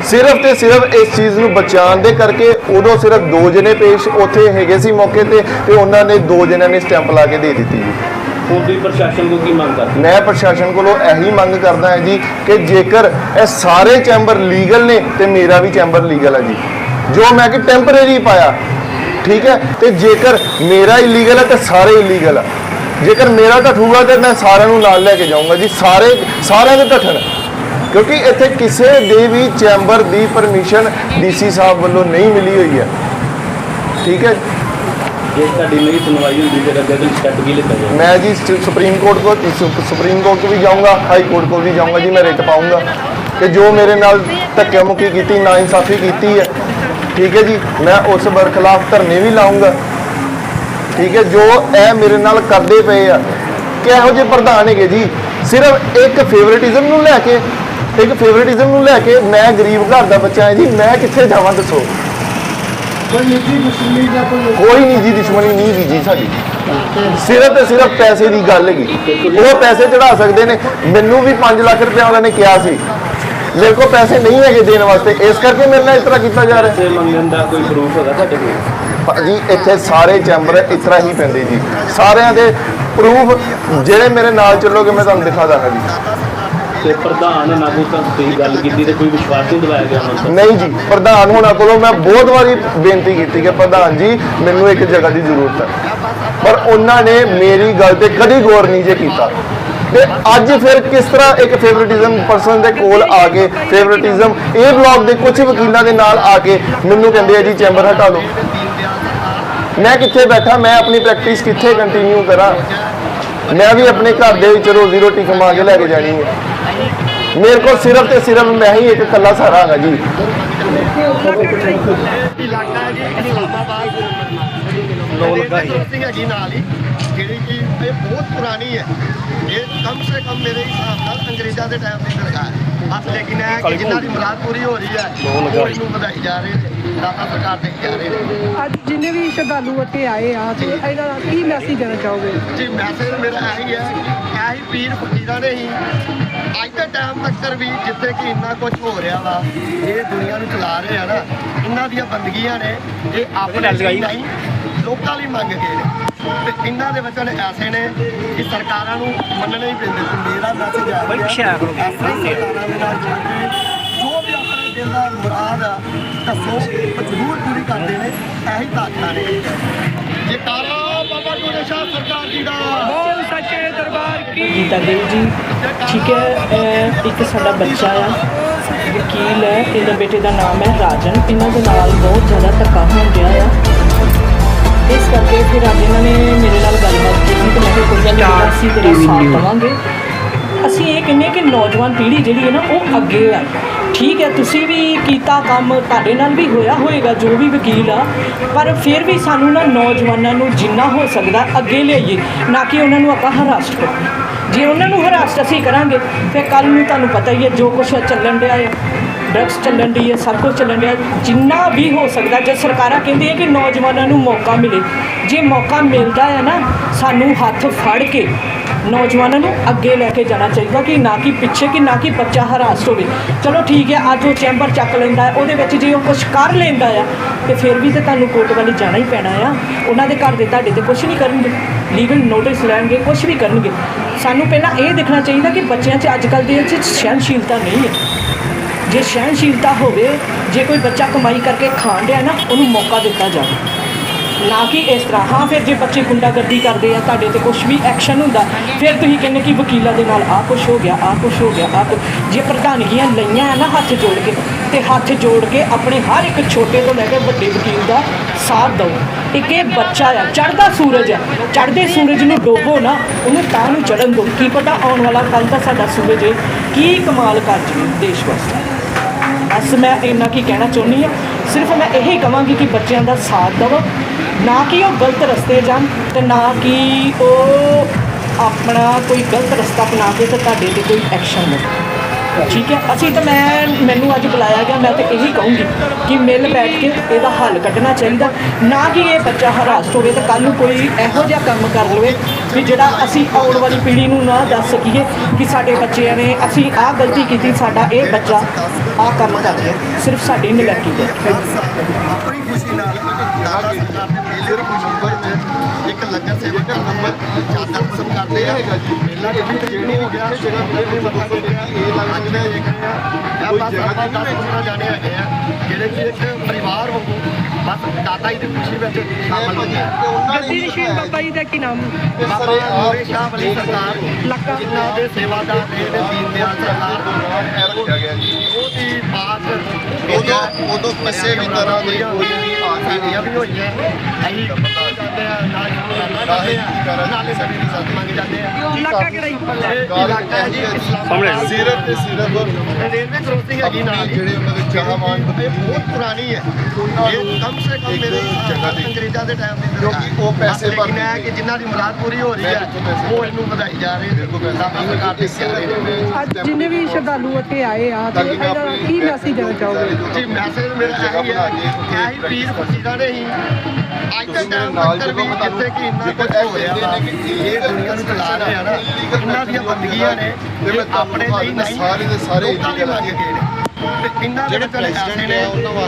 ਸਿਰਫ ਤੇ ਸਿਰਫ ਇਸ ਚੀਜ਼ ਨੂੰ ਬਚਾਉਣ ਦੇ ਕਰਕੇ ਉਦੋਂ ਸਿਰਫ ਦੋ ਜਣੇ ਪੇਸ਼ ਉੱਥੇ ਹੈਗੇ ਸੀ ਮੌਕੇ ਤੇ ਤੇ ਉਹਨਾਂ ਨੇ ਦੋ ਜਣਿਆਂ ਨੇ ਸਟੈਂਪ ਲਾ ਕੇ ਦੇ ਦਿੱਤੀ ਜੀ। ਹੁਣ ਤੁਸੀਂ ਪ੍ਰਸ਼ਾਸਨ ਕੋਲ ਕੀ ਮੰਗ ਕਰਦੇ? ਮੈਂ ਪ੍ਰਸ਼ਾਸਨ ਕੋਲੋਂ ਇਹੀ ਮੰਗ ਕਰਦਾ ਹਾਂ ਜੀ ਕਿ ਜੇਕਰ ਇਹ ਸਾਰੇ ਚੈਂਬਰ ਲੀਗਲ ਨੇ ਤੇ ਮੇਰਾ ਵੀ ਚੈਂਬਰ ਲੀਗਲ ਹੈ ਜੀ। ਜੋ ਮੈਂ ਕਿ ਟੈਂਪਰੇਰੀ ਪਾਇਆ ਠੀਕ ਹੈ? ਤੇ ਜੇਕਰ ਮੇਰਾ ਇਲੀਗਲ ਹੈ ਤੇ ਸਾਰੇ ਇਲੀਗਲ ਆ। ਜੇਕਰ ਮੇਰਾ ਢਠੂਗਾ ਤੇ ਮੈਂ ਸਾਰਿਆਂ ਨੂੰ ਨਾਲ ਲੈ ਕੇ ਜਾਊਂਗਾ ਜੀ। ਸਾਰੇ ਸਾਰਿਆਂ ਦੇ ਢੱਠਣ। ਕਿਉਂਕਿ ਇੱਥੇ ਕਿਸੇ ਦੇ ਵੀ ਚੈਂਬਰ ਦੀ ਪਰਮਿਸ਼ਨ ਡੀਸੀ ਸਾਹਿਬ ਵੱਲੋਂ ਨਹੀਂ ਮਿਲੀ ਹੋਈ ਹੈ। ਠੀਕ ਹੈ ਜੇ? ਤੁਹਾਡੀ ਨਹੀਂ ਸੁਣਵਾਈ ਹੁੰਦੀ ਫਿਰ ਅੱਗੇ ਤੋਂ ਸਟੈਪ ਕੀ ਲਿੱਤਾ ਜਾਵੇ ਮੈਂ ਜੀ ਸ- ਸੁਪਰੀਮ ਕੋਰਟ ਕੋ ਸੁਪਰੀਮ ਕੋਰਟ ਕੋ ਵੀ ਜਾਊਂਗਾ ਹਾਈ ਕੋਰਟ ਕੋ ਵੀ ਜਾਊਂਗਾ ਜੀ ਮੈਂ ਰਿਟ ਪਾਊਂਗਾ। ਕਿ ਜੋ ਮੇਰੇ ਨਾਲ ਧੱਕੇ ਮੁੱਕੀ ਕੀਤੀ ਨਾ ਇਨਸਾਫੀ ਕੀਤੀ ਹੈ ਠੀਕ ਹੈ ਜੀ ਮੈਂ ਉਸ ਬਰਖਲਾਫ ਧਰਨੇ ਵੀ ਲਾਊਂਗਾ। ਠੀਕ ਹੈ ਜੋ ਇਹ ਮੇਰੇ ਨਾਲ ਕਰਦੇ ਪਏ ਆ ਕਿਹੋ ਜਿਹੇ ਪ੍ਰਧਾਨ ਹੈਗੇ ਜੀ? ਸਿਰਫ ਇੱਕ ਫੇਵਰਿਟਿਜ਼ਮ ਨੂੰ ਲੈ ਕੇ ਇੱਕ ਫੇਵਰਿਟਿਜ਼ਮ ਨੂੰ ਲੈ ਕੇ ਮੈਂ ਗਰੀਬ ਘਰ ਦਾ ਬੱਚਾ ਹਾਂ ਜੀ ਮੈਂ ਕਿੱਥੇ ਜਾਵਾਂ ਦੱਸੋ? ਕੋਈ ਨਿੱਜੀ ਦੁਸ਼ਮਣੀ ਦਾ ਕੋਈ ਕੋਈ ਨਹੀਂ ਜੀ ਦੁਸ਼ਮਣੀ ਨਹੀਂ ਦੀ ਜੀ ਸਾਡੀ। ਸਿਰਫ ਤੇ ਸਿਰਫ ਪੈਸੇ ਦੀ ਗੱਲ ਹੈਗੀ। ਉਹ ਪੈਸੇ ਚੜਾ ਸਕਦੇ ਨੇ। ਮੈਨੂੰ ਵੀ 5 ਲੱਖ ਰੁਪਏ ਉਹਨਾਂ ਨੇ ਕਿਹਾ ਸੀ। ਮੇਰੇ ਕੋਲ ਪੈਸੇ ਨਹੀਂ ਹੈਗੇ ਦੇਣ ਵਾਸਤੇ। ਇਸ ਕਰਕੇ ਮੇਰੇ ਨਾਲ ਇਸ ਤਰ੍ਹਾਂ ਕੀਤਾ ਜਾ ਰਿਹਾ। ਪੈਸੇ ਮੰਗਣ ਦਾ ਕੋਈ ਪ੍ਰੂਫ ਹੈਗਾ ਤੁਹਾਡੇ ਕੋਲ? ਭਾਜੀ ਇੱਥੇ ਸਾਰੇ ਚੈਂਬਰ ਇਸ ਤਰ੍ਹਾਂ ਹੀ ਪੈਂਦੇ ਜੀ। ਸਾਰਿਆਂ ਦੇ ਪ੍ਰੂਫ ਜਿਹੜੇ ਮੇਰੇ ਨਾਲ ਚੱਲੋਗੇ ਮੈਂ ਤੁਹਾਨੂੰ ਦਿਖਾ ਦਾਂਗਾ ਜੀ। ਤੇ ਪ੍ਰਧਾਨ ਨਾਲ ਕੋਈ ਤਾਂ ਤੁਸੀਂ ਗੱਲ ਕੀਤੀ ਤੇ ਕੋਈ ਵਿਸ਼ਵਾਸ ਨਹੀਂ ਦਿਵਾਇਆ ਗਿਆ ਉਹਨਾਂ ਨੂੰ? ਨਹੀਂ ਜੀ, ਪ੍ਰਧਾਨ ਹੋਣਾ ਕੋਲੋਂ ਮੈਂ ਬਹੁਤ ਵਾਰੀ ਬੇਨਤੀ ਕੀਤੀ ਕਿ ਪ੍ਰਧਾਨ ਜੀ, ਮੈਨੂੰ ਇੱਕ ਜਗ੍ਹਾ ਦੀ ਜ਼ਰੂਰਤ ਹੈ। ਪਰ ਉਹਨਾਂ ਨੇ ਮੇਰੀ ਗੱਲ ਤੇ ਕਦੀ ਗੌਰ ਨਹੀਂ ਜੇ ਕੀਤਾ। ਤੇ ਅੱਜ ਫਿਰ ਕਿਸ ਤਰ੍ਹਾਂ ਇੱਕ ਫੇਵਰਿਟਿਜ਼ਮ ਪਰਸਨ ਦੇ ਕੋਲ ਆ ਕੇ ਫੇਵਰਿਟਿਜ਼ਮ ਇਹ ਬਲੌਗ ਦੇ ਕੁਝ ਵਕੀਲਾਂ ਦੇ ਨਾਲ ਆ ਕੇ ਮੈਨੂੰ ਕਹਿੰਦੇ ਆ ਜੀ ਚੈਂਬਰ ਹਟਾ ਲਓ ਮੈਂ ਕਿੱਥੇ ਬੈਠਾ, ਮੈਂ ਆਪਣੀ ਪ੍ਰੈਕਟਿਸ ਕਿੱਥੇ ਕੰਟੀਨਿਊ ਕਰਾਂ? ਮੈਂ ਵੀ ਆਪਣੇ ਘਰ ਦੇ ਵਿੱਚ ਰੋਜ਼ੀ ਰੋਟੀ ਕਮਾ ਕੇ ਲੈ ਕੇ ਜਾਣੀ ਹੈ। ਮੇਰੇ ਕੋਲ ਸਿਰਫ ਤੇ ਸਿਰਫ ਮੈਂ ਹੀ ਇੱਕ ਇਕੱਲਾ ਸਾਰਾ ਹੈਗਾ ਜੀ। ਇਹ ਇਲਾਕਾ ਹੈ ਜੀ ਇਸਲਾਮਾਬਾਦ। ਰੇਲਵੇ ਕ੍ਰੋਸਿੰਗ ਹੈਗੀ ਨਾਲ ਹੀ। ਜਿਹੜੀ ਕਿ ਇਹ ਬਹੁਤ ਪੁਰਾਣੀ ਹੈ। ਇਹ ਕਮ ਸੇ ਕਮ ਮੇਰੇ ਹਿਸਾਬ ਨਾਲ ਅੰਗਰੇਜ਼ਾਂ ਦੇ ਟਾਈਮ ਦੀ ਸਰਕਾਰ ਹੈ। ਬਸ ਲੇਕਿਨ ਇਹ ਕਿ ਜਿਨ੍ਹਾਂ ਦੀ ਮੁਰਾਦ ਪੂਰੀ ਹੋ ਰਹੀ ਹੈ ਉਹ ਇਹਨੂੰ ਵਧਾਈ ਜਾ ਰਹੇ ਨੇ ਦਾਤਾ ਸਰਕਾਰ ਦੇ ਜਾ ਰਹੇ ਨੇ। ਅੱਜ ਜਿੰਨੇ ਵੀ ਸ਼ਰਧਾਲੂ ਇੱਥੇ ਆਏ ਆ ਤੇ ਇਹਨਾਂ ਦਾ ਕੀ ਮੈਸੇਜ ਦੇਣਾ ਚਾਹੋਗੇ? ਜੀ ਮੈਸੇਜ ਮੇਰਾ ਇਹੀ ਹੈ ਕਿ ਇਹੀ ਪੀਰ ਫਕੀਰਾਂ ਨੇ ਹੀ ਅੱਜ ਦੇ ਟਾਈਮ ਤੱਕ ਵੀ ਜਿੱਥੇ ਕਿ ਇੰਨਾ ਕੁਝ ਹੋ ਰਿਹਾ ਵਾ ਇਹ ਦੁਨੀਆ ਨੂੰ ਚਲਾ ਰਹੇ ਆ ਨਾ ਇਹਨਾਂ ਦੀਆਂ ਬੰਦਗੀਆਂ ਨੇ ਇਹ ਆਪਣੇ ਲਈ ਨਹੀਂ ਲੋਕਾਂ ਲਈ ਮੰਗ ਕੇ ਨੇ। ਤੇ ਇਹਨਾਂ ਦੇ ਵਚਨ ਐਸੇ ਨੇ ਕਿ ਸਰਕਾਰਾਂ ਨੂੰ ਮੰਨਣੇ ਹੀ ਪੈਂਦੇ ਤੇ ਮੇਰਾ ਮੈਸੇਜ ਆ। ਰਿਹਾ ਐਸਾ ਹੀ ਸਰਕਾਰਾਂ ਦੇ ਨਾਲ ਜੁੜ ਕੇ ਜੋ ਵੀ ਆਪਣੇ ਦਿਲ ਦਾ ਮੁਰਾਦ ਆ ਦੱਸੋ ਜ਼ਰੂਰ ਪੂਰੀ ਕਰਦੇ ਨੇ ਇਹੀ ਤਾਕਤਾਂ ਨੇ। ਜੈਕਾਰਾ ਬਾਬਾ ਟੋਡੇ ਸ਼ਾਹ ਸਰਕਾਰ ਜੀ ਦਾ। ਬੋਲ ਸੱਚੇ ਦਰਬਾਰ ਕੀ? ਗੀਤਾ ਦੇਵ ਜੀ ਠੀਕ ਹੈ ਇਹ ਇੱਕ ਸਾਡਾ ਬੱਚਾ ਆ। ਵਕੀਲ ਹੈ ਇਹਦੇ ਬੇਟੇ ਦਾ ਨਾਮ ਹੈ ਰਾਜਨ। ਇਹਨਾਂ ਦੇ ਨਾਲ ਬਹੁਤ ਜ਼ਿਆਦਾ ਧੱਕਾ ਹੋਣ ਡਿਆ ਆ। ਇਸ ਕਰਕੇ ਫਿਰ ਅੱਜ ਇਹਨਾਂ ਨੇ ਅਸੀਂ ਤੇਰਾ ਸਾਥ ਦੇਵਾਂਗੇ। ਅਸੀਂ ਇਹ ਕਹਿੰਦੇ ਕਿ ਨੌਜਵਾਨ ਪੀੜ੍ਹੀ ਜਿਹੜੀ ਹੈ ਨਾ ਉਹ ਅੱਗੇ ਆ। ਠੀਕ ਹੈ ਤੁਸੀਂ ਵੀ ਕੀਤਾ ਕੰਮ ਤੁਹਾਡੇ ਨਾਲ ਵੀ ਹੋਇਆ ਹੋਏਗਾ ਜੋ ਵੀ ਵਕੀਲ ਆ। ਪਰ ਫਿਰ ਵੀ ਸਾਨੂੰ ਨਾ ਨੌਜਵਾਨਾਂ ਨੂੰ ਜਿੰਨਾ ਹੋ ਸਕਦਾ ਅੱਗੇ ਲਿਆਈਏ। ਨਾ ਕਿ ਉਹਨਾਂ ਨੂੰ ਆਪਾਂ ਹਰਾਸਟ ਕਰੀਏ। ਜੇ ਉਹਨਾਂ ਨੂੰ ਹਰਾਸਟ ਅਸੀਂ ਕਰਾਂਗੇ ਫਿਰ ਕੱਲ ਨੂੰ ਤੁਹਾਨੂੰ ਪਤਾ ਹੀ ਹੈ ਜੋ ਕੁਛ ਚੱਲਣ ਡਿਆ ਹੈ ਡਰੱਗਸ ਚੱਲਣ ਦੀ ਹੈ, ਸਭ ਕੁਝ ਚੱਲਣ ਡਿਆ। ਜਿੰਨਾ ਵੀ ਹੋ ਸਕਦਾ, ਜੇ ਸਰਕਾਰਾਂ ਕਹਿੰਦੀਆਂ ਕਿ ਨੌਜਵਾਨਾਂ ਨੂੰ ਮੌਕਾ ਮਿਲੇ, ਜੇ ਮੌਕਾ ਮਿਲਦਾ ਹੈ ਨਾ, ਸਾਨੂੰ ਹੱਥ ਫੜ ਕੇ ਨੌਜਵਾਨਾਂ ਨੂੰ ਅੱਗੇ ਲੈ ਕੇ ਜਾਣਾ ਚਾਹੀਦਾ ਕਿ ਨਾ ਕਿ ਪਿੱਛੇ, ਕਿ ਨਾ ਕਿ ਬੱਚਾ ਹਰਾਸ ਹੋਵੇ। ਚਲੋ ਠੀਕ ਹੈ, ਅੱਜ ਉਹ ਚੈਂਬਰ ਚੱਕ ਲੈਂਦਾ ਹੈ, ਉਹਦੇ ਵਿੱਚ ਜੇ ਉਹ ਕੁਝ ਕਰ ਲੈਂਦਾ ਆ, ਤੇ ਫਿਰ ਵੀ ਤੇ ਤੁਹਾਨੂੰ ਕੋਰਟ ਵਾਲੀ ਜਾਣਾ ਹੀ ਪੈਣਾ ਆ। ਉਹਨਾਂ ਦੇ ਘਰ ਦੇ ਤੁਹਾਡੇ ਤੇ ਕੁਝ ਨਹੀਂ ਕਰਨਗੇ। ਲੀਗਲ ਨੋਟਿਸ ਲੈਣਗੇ ਕੁਝ ਵੀ ਕਰਨਗੇ। ਸਾਨੂੰ ਪਹਿਲਾਂ ਇਹ ਦੇਖਣਾ ਚਾਹੀਦਾ ਕਿ ਬੱਚਿਆਂ 'ਚ ਅੱਜ ਕੱਲ੍ਹ ਦੇ ਵਿੱਚ ਸਹਿਣਸ਼ੀਲਤਾ ਨਹੀਂ ਹੈ। ਜੇ ਸਹਿਣਸ਼ੀਲਤਾ ਹੋਵੇ, ਜੇ ਕੋਈ ਬੱਚਾ ਕਮਾਈ ਕਰਕੇ ਖਾਣ ਡਿਆ ਨਾ, ਉਹਨੂੰ ਮੌਕਾ ਦਿੱਤਾ ਜਾਵੇ। ਨਾ ਕਿ ਇਸ ਤਰ੍ਹਾਂ, ਹਾਂ, ਫਿਰ ਜੇ ਬੱਚੇ ਗੁੰਡਾਗਰਦੀ ਕਰਦੇ ਆ, ਤੁਹਾਡੇ ਤੇ ਕੁਝ ਵੀ ਐਕਸ਼ਨ ਹੁੰਦਾ, ਫਿਰ ਤੁਸੀਂ ਕਹਿੰਦੇ ਕਿ ਵਕੀਲਾਂ ਦੇ ਨਾਲ ਆਹ ਕੁਝ ਹੋ ਗਿਆ, ਆਹ ਕੁਝ ਹੋ ਗਿਆ, ਆਹ ਕੁਛ। ਜੇ ਪ੍ਰਧਾਨਗੀਆਂ ਲਈਆਂ ਆ ਨਾ ਹੱਥ ਜੋੜ ਕੇ, ਤੇ ਹੱਥ ਜੋੜ ਕੇ ਆਪਣੇ ਹਰ ਇੱਕ ਛੋਟੇ ਤੋਂ ਲੈ ਕੇ ਵੱਡੇ ਵਕੀਲ ਦਾ ਸਾਥ ਦਿਓ। ਇੱਕ ਇਹ ਬੱਚਾ ਆ, ਚੜ੍ਹਦਾ ਸੂਰਜ ਆ। ਚੜ੍ਹਦੇ ਸੂਰਜ ਨੂੰ ਡੋਬੋ ਨਾ, ਉਹਨੂੰ ਤਾਂ ਨੂੰ ਚੜ੍ਹਨ ਦਿਓ। ਕੀ ਪਤਾ ਆਉਣ ਵਾਲਾ ਕੱਲ ਦਾ ਸਾਡਾ ਸੂਰਜ ਕੀ ਕਮਾਲ ਕਰ ਜਾਵੇ ਦੇਸ਼ ਵਾਸਤੇ। ਬਸ ਮੈਂ ਇੰਨਾ ਕੀ ਕਹਿਣਾ ਚਾਹੁੰਦੀ ਹਾਂ। ਸਿਰਫ ਮੈਂ ਇਹੀ ਕਹਾਂਗੀ ਕਿ ਬੱਚਿਆਂ ਦਾ ਸਾਥ ਦਿਵੋ। ਨਾ ਕਿ ਉਹ ਗਲਤ ਰਸਤੇ ਜਾਣ ਤੇ ਨਾ ਕਿ ਉਹ ਆਪਣਾ ਕੋਈ ਗਲਤ ਰਸਤਾ ਅਪਣਾ ਕੇ ਤੇ ਤੁਹਾਡੇ ਤੇ ਕੋਈ ਐਕਸ਼ਨ ਲਵੇ। ਠੀਕ ਹੈ? ਅਸੀਂ ਤਾਂ ਮੈਂ, ਮੈਨੂੰ ਅੱਜ ਬੁਲਾਇਆ ਗਿਆ, ਮੈਂ ਤਾਂ ਇਹੀ ਕਹੂੰਗੀ ਕਿ ਮਿਲ ਬੈਠ ਕੇ ਇਹਦਾ ਹੱਲ ਕੱਢਣਾ ਚਾਹੀਦਾ। ਨਾ ਕਿ ਇਹ ਬੱਚਾ ਹਰਾਸਤ ਹੋਵੇ ਤੇ ਕੱਲ ਨੂੰ ਕੋਈ ਇਹੋ ਜਿਹਾ ਕੰਮ ਕਰ ਲਵੇ ਵੀ ਜਿਹੜਾ ਅਸੀਂ ਆਉਣ ਵਾਲੀ ਪੀੜ੍ਹੀ ਨੂੰ ਨਾ ਦੱਸ ਸਕੀਏ ਕਿ ਸਾਡੇ ਬੱਚਿਆਂ ਨੇ ਅਸੀਂ ਆਹ ਗਲਤੀ ਕੀਤੀ, ਸਾਡਾ ਇਹ ਬੱਚਾ ਆਹ ਕੰਮ ਕਰ ਰਿਹਾ। ਸਿਰਫ ਸਾਡੀ ਨਲਾਇਕੀ ਹੈ ਆਪਣੀ ਖੁਸ਼ੀ ਨਾਲ ਦਾਦਾ ਸਰਕਾਰ ਦੇ ਮੇਲੇ ਇੱਕ ਲੰਗਰ ਸੇਵਾ ਦਾ ਨੰਬਰ ਚਾਦਰ ਪਸੰਦ ਕਰਦੇ ਆ। ਮੇਲਾ ਕਿੰਨੀ ਤਰੀਕ ਨੂੰ ਹੋ ਗਿਆ ਜਗ੍ਹਾ ਤੇ ਮਤਲਬ ਇਹ ਲੱਗਦਾ ਹੈ ਕਿ ਬਸ ਆਪਾਂ ਦਸ ਜਾਣੇ ਹੈਗੇ ਆ ਜਿਹੜੇ ਕਿ ਇੱਕ ਪਰਿਵਾਰ ਵਾਂਗੂ ਬਸ ਦਾਦਾ ਜੀ ਦੀ ਖੁਸ਼ੀ ਵਿੱਚ ਸ਼ਾਮਲ ਆ। ਗੱਦੀ ਨਸ਼ੀਨ ਬਾਬਾ ਜੀ ਦਾ ਕੀ ਨਾਮ? ਬਾਬਾ ਮੋਰੇ ਸ਼ਾਹ ਵਲੀ ਸਰਕਾਰ ਲੱਗਾ। ਜਿਨ੍ਹਾਂ ਦੇ ਸੇਵਾਦਾਰ ਨੇ ਨੇ ਦੀਨ ਦਿਆਲ ਸਰਕਾਰ ਉਹਦੀ ਬਾਤ ਉਦੋਂ ਉਦੋਂ ਕਿਸੇ ਵੀ ਤਰ੍ਹਾਂ ਦੀ ਕੋਈ ਵੀ ਸਾਡੀਆਂ ਵੀ ਹੋਈਆਂ। ਅਸੀਂ ਜਾਂਦੇ ਆ ਨਾਲ ਜਾਂਦੇ ਆ ਨਾਲੇ ਸਾਡੀ ਦੀ ਸਾਥ ਮੰਗ ਜਾਂਦੇ ਆ। ਇਲਾਕਾ ਕਿਹੜਾ ਇਹ ਇਲਾਕਾ ਹੈ ਜੀ। ਇਸਲਾਮਾਬਾਦ ਸਿਰਫ ਤੇ ਸਿਰਫ ਰੇਲਵੇ ਕ੍ਰੋਸਿੰਗ ਹੈਗੀ ਨਾਲ ਹੀ। ਜਿਹੜੇ ਉਹਨਾਂ ਦੇ ਚਾਹਵਾਨ ਬਹੁਤ ਪੁਰਾਣੀ ਹੈ। ਇਹ ਕਮ ਸੇ ਕਮ ਮੇਰੇ ਜਗ੍ਹਾ ਤੇ ਅੰਗਰੇਜ਼ਾਂ ਦੇ ਟਾਈਮ ਦੀ ਕਿਉਂਕਿ ਉਹ ਪੈਸੇ ਬਸ ਲੇਕਿਨ ਇਹ ਕਿ ਜਿਨ੍ਹਾਂ ਦੀ ਮੁਰਾਦ ਪੂਰੀ ਹੋ ਰਹੀ ਹੈ ਉਹ ਇਹਨੂੰ ਵਧਾਈ ਜਾ ਰਹੇ ਨੇ। ਸਰਕਾਰ ਦੇ ਅੱਜ ਜਿੰਨੇ ਵੀ ਸ਼ਰਧਾਲੂ ਇੱਥੇ ਆਏ ਆ ਤੇ ਦਾ ਕੀ ਮੈਸੇਜ ਦੇਣਾ ਚਾਹੋਗੇ? ਜੀ ਮੈਸੇਜ ਮੇਰਾ ਇਹੀ ਹੈ ਕਿ ਇਹੀ ਪੀਰ ਫਕੀਰਾਂ ਨੇ ਹੀ ਅੱਜ ਦੇ ਟਾਈਮ ਤੱਕ ਵੀ ਜਿੱਥੇ ਕਿ ਇੰਨਾ ਕੁਝ ਹੋ ਰਿਹਾ ਵਾ ਇਹ ਦੁਨੀਆ ਨੂੰ ਚਲਾ ਰਹੇ ਆ ਨਾ ਇਹਨਾਂ ਦੀਆਂ ਬੰਦਗੀਆਂ ਨੇ ਇਹ ਆਪਣੇ ਲਈ ਨਹੀਂ ਸਾਰੇ ਦੇ ਸਾਰੇ ਲੋਕਾਂ ਲਈ ਲੱਗ ਗਏ ਨੇ ਤੇ ਇਹਨਾਂ ਦੇ ਵਿੱਚ ਐਸੇ ਨੇ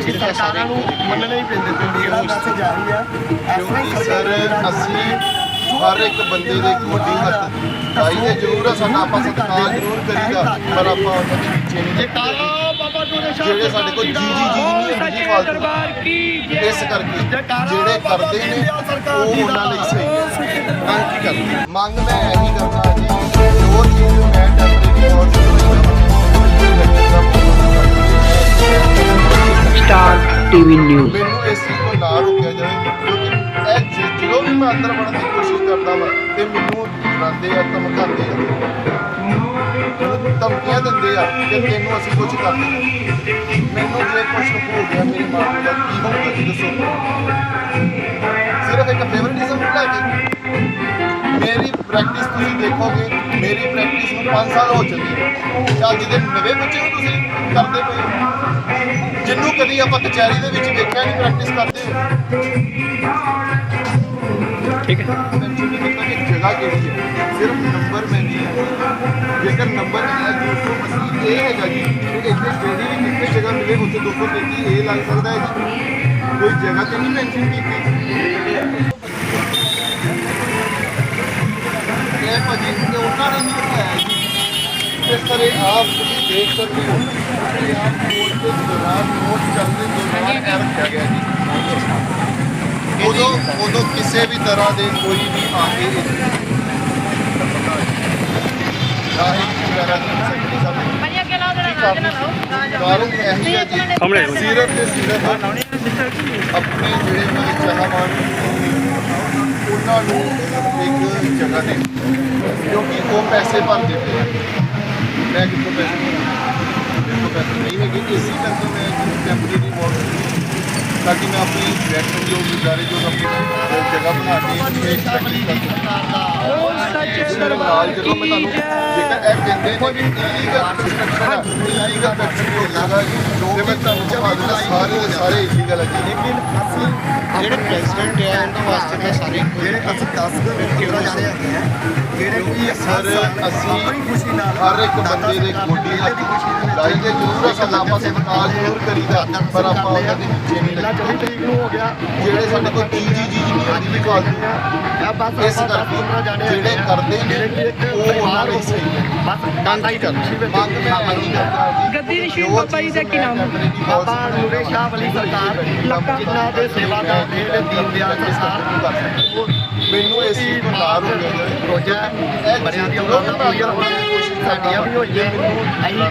ਕਿ ਸਰਕਾਰਾਂ ਨੂੰ ਮੰਨਣੇ ਹੀ ਪੈਂਦੇ ਤੇ ਮੇਰਾ ਮੈਸੇਜ ਆ। ਰਹੀ ਆ ਐਸਾ ਹੀ ਸਰ ਸਰਕਾਰਾਂ ਅਸੀਂ ਹਰ ਇੱਕ ਬੰਦੇ ਦੇ ਕੋਡੀ ਹੱਥ। ਚਾਹੀਏ ਜ਼ਰੂਰ ਆ ਸਾਡਾ ਆਪਾਂ ਸਤਿਕਾਰ ਜ਼ਰੂਰ ਕਰੀਦਾ ਪਰ ਆਪਾਂ ਪਿੱਛੇ ਨਹੀਂ ਟੋਡੇ ਸ਼ਾਹ ਜਿਹੜੇ ਸਾਡੇ ਕੋਲ ਜੀ ਜੀ ਜੀ ਜੀ ਫਾਲਤੂ ਦਰਬਾਰ ਕੀ ਜੈ ਇਸ ਕਰਕੇ ਜਿਹੜੇ ਕਰਦੇ ਨੇ ਉਹ ਉਹਨਾਂ ਲਈ ਸਹੀ ਹੈ। ਮੰਗ ਕੀ ਕਰਦੇ? ਮੰਗ ਮੈਂ ਇਹੀ ਕਰਦਾ ਜੀ ਜੋ ਚੀਜ਼ ਮੈਂ ਟੈਂਪਰੇਰੀ ਤੌਰ ਤੇ ਸਟਾਰ ਟੀਵੀ ਨਿਊਜ਼ ਮੈਨੂੰ ਇਸ ਚੀਜ਼ ਤੋਂ ਨਾ ਰੋਕਿਆ ਜਾਵੇ ਕਿਉਂਕਿ ਇਹ ਜ- ਜਦੋਂ ਵੀ ਮੈਂ ਅੰਦਰ ਵੜਨ ਦੀ ਕੋਸ਼ਿਸ਼ ਕਰਦਾ ਵਾਂ ਤੇ ਮੈਨੂੰ ਡਰਾਉਂਦੇ ਆ ਧਮਕਾਉਂਦੇ ਆ। ਮੈਨੂੰ ਧਮਕੀਆਂ ਦਿੰਦੇ ਆ ਕਿ ਤੈਨੂੰ ਅਸੀਂ ਕੁਝ ਕਰ ਦੇਣਾ ਮੈਨੂੰ ਜੇ ਕੁਝ ਹੋ ਗਿਆ ਮੇਰੀ ਮਾਂ ਨੂੰ, ਤਾਂ ਕੀ ਹੋਊਗਾ ਜੀ ਦੱਸੋ? ਸਿਰਫ ਇੱਕ ਫੇਵਰਿਟਿਜ਼ਮ ਲੈ ਕੇ। ਮੇਰੀ ਪ੍ਰੈਕਟਿਸ ਤੁਸੀਂ ਦੇਖੋਗੇ, ਮੇਰੀ ਪ੍ਰੈਕਟਿਸ ਨੂੰ 5 ਸਾਲ ਹੋ ਚੁੱਕੇ ਹੈ। ਚੱਲ ਜਿਹਦੇ ਨਵੇਂ ਬੱਚੇ ਨੂੰ ਤੁਸੀਂ, ਕਰਦੇ ਪਏ ਹੋ। ਜਿਹਨੂੰ ਕਦੀ ਆਪਾਂ ਕਚਹਿਰੀ ਦੇ ਵਿੱਚ ਵੇਖਿਆ ਨਹੀਂ ਪ੍ਰੈਕਟਿਸ ਕਰਦੇ ਠੀਕ ਹੈ ਜਗ੍ਹਾ ਕਿਹੜੀ ਹੈ? ਸਿਰਫ ਨੰਬਰ ਮੈਨੀ ਹੈ। ਜੇਕਰ ਨੰਬਰ ਹੈ 230 ਇਹ ਹੈਗਾ ਜੀ ਤੇ ਇੱਥੇ ਜਿਹੜੀ ਵੀ ਕਿੰਨੀ ਜਗ੍ਹਾ ਮਿਲੇ, ਉੱਥੇ 233 ਇਹ ਲੱਗ ਸਕਦਾ ਹੈ ਜੀ। ਕੋਈ ਜਗ੍ਹਾ ਤੇ ਨਹੀਂ ਮੈਂਸ਼ਨ ਕੀਤੀ। ਇਹ ਭਾਜੀ ਉਹਨਾਂ ਨੇ ਨਹੀਂ ਦਿਖਾਇਆ ਜੀ। ਇਸ ਤਰ੍ਹਾਂ ਆਪ ਤੁਸੀਂ ਦੇਖ ਸਕਦੇ ਹੋ। ਕਿ ਆਪ ਕੋਰਟ ਦੇ ਦੌਰਾਨ ਨੋਟ ਚੱਲਦੇ ਦੌਰਾਨ ਰੱਖਿਆ ਗਿਆ ਜੀ। ਉਦੋਂ ਉਦੋਂ ਕਿਸੇ ਵੀ ਤਰ੍ਹਾਂ ਦੇ ਕੋਈ ਵੀ ਆ ਕੇ ਚਾਹੇ ਵਗੈਰਾ ਨਹੀਂ ਸਕਦੀ ਕਾਰਨ ਇਹ ਹੈ ਸਾਹਮਣੇ ਆਓ। ਸਿਰਫ ਤੇ ਸਿਰਫ ਆਪਣੇ ਜਿਹੜੇ ਮੇਰੇ ਚਾਹਵਾਨ ਉਹਨਾਂ ਨੂੰ ਇੱਕ ਜਗ੍ਹਾ ਦੇ ਕਿਉਂਕਿ ਉਹ ਪੈਸੇ ਭਰਦੇ ਪਏ ਆ। ਮੈਂ ਕਿੱਥੋਂ ਪੈਸੇ ਭਰਾਂ? ਮੇਰੇ ਕੋਲ ਪੈਸੇ ਨਹੀਂ ਹੈਗੇ ਇਸੇ ਕਰਕੇ ਮੈਂ ਟੈਂਪਰੇਰੀ ਤਾਂ ਕਿ ਮੈਂ ਆਪਣੀ ਵੈਟਰਨ ਜੋ ਗੁਜ਼ਾਰੇ ਜੋ ਆਪਣੀ ਜਗ੍ਹਾ ਬਣਾ ਕੇ ਇੱਕ ਤਕਲੀਫ ਕਰ ਸਕਾਂ ਇਸ ਦੇ। ਨਾਲ ਜਦੋਂ ਮੈਂ ਤੁਹਾਨੂੰ ਜੇਕਰ ਇਹ ਕਹਿੰਦੇ ਨੇ ਕਿ ਇਲੀਗਲ ਕੰਸਟਰਕਸ਼ਨ ਹੈ ਇਲੀਗਲ ਕੰਸਟਰਕਸ਼ਨ ਹੋ ਸਕਦਾ ਜੋ ਕਿ ਤੁਹਾਨੂੰ ਦਿੰਦਾ ਸਾਰੇ ਦੇ ਸਾਰੇ ਇਲੀਗਲ ਹੈ ਲੇਕਿਨ ਅਸੀਂ ਜਿਹੜੇ ਪ੍ਰੈਜ਼ੀਡੈਂਟ ਹੈ ਉਹਨਾਂ ਵਾਸਤੇ ਤਾਂ ਸਾਰੇ ਜਿਹੜੇ ਅਸੀਂ 10 ਦੇ ਕਿਹੜਾ ਜਾ ਰਹੇ ਹੈਗੇ ਆ ਜਿਹੜੇ ਕਿ ਸਰ ਅਸੀਂ ਹਰ ਇੱਕ ਬੰਦੇ ਦੇ ਗੋਡੀ ਹੱਥ ਲਾਈ ਦੇ ਜ਼ਰੂਰ ਅਸੀਂ ਆਪਾਂ ਸਤਿਕਾਰ ਜ਼ਰੂਰ ਕਰੀਦਾ ਪਰ ਆਪਾਂ ਉਹਨਾਂ ਦੇ ਪਿੱਛੇ ਨਹੀਂ ਲੱਗਦੇ ਚੌਵੀ ਤਰੀਕ ਨੂੰ ਹੋ ਗਿਆ ਜਿਹੜੇ ਸਾਡੇ ਕੋਲ ਜੀ ਜੀ ਜੀ ਜੀ ਨਹੀਂ ਆਉਂਦੀ ਵੀ ਫਾਲਤੂ ਇਹ ਬਸ ਇਸ ਕਰਕੇ ਜਿਹੜੇ ਕਰਦੇ ਨੇ ਉਹ ਉਹਨਾਂ ਲਈ ਸਹੀ ਹੈ। ਬਸ ਮੰਗ ਹੀ। ਕਰਦਾ ਮੰਗ ਮੈਂ ਜੀ। ਗੱਦੀ ਦੀ ਸ਼ੀਰ ਬਾਬਾ ਜੀ ਦਾ ਕੀ ਨਾਮ ਹੈ? ਬਾਬਾ ਨੂਰੇ ਸ਼ਾਹ ਵਾਲੀ ਸਰਕਾਰ ਜਿਨ੍ਹਾਂ ਦੇ ਸੇਵਾਦਾਰ ਨੇ ਜਿਹੜੇ ਦੀਨ ਦਿਆਲ ਸਰਕਾਰ ਮੈਨੂੰ ਇਸ ਚੀਜ਼ ਤੋਂ ਲਾਭ ਹੋ ਗਿਆ। ਰੋਜ਼ਾ ਬੜਿਆਂ ਵੀ ਅਸੀਂ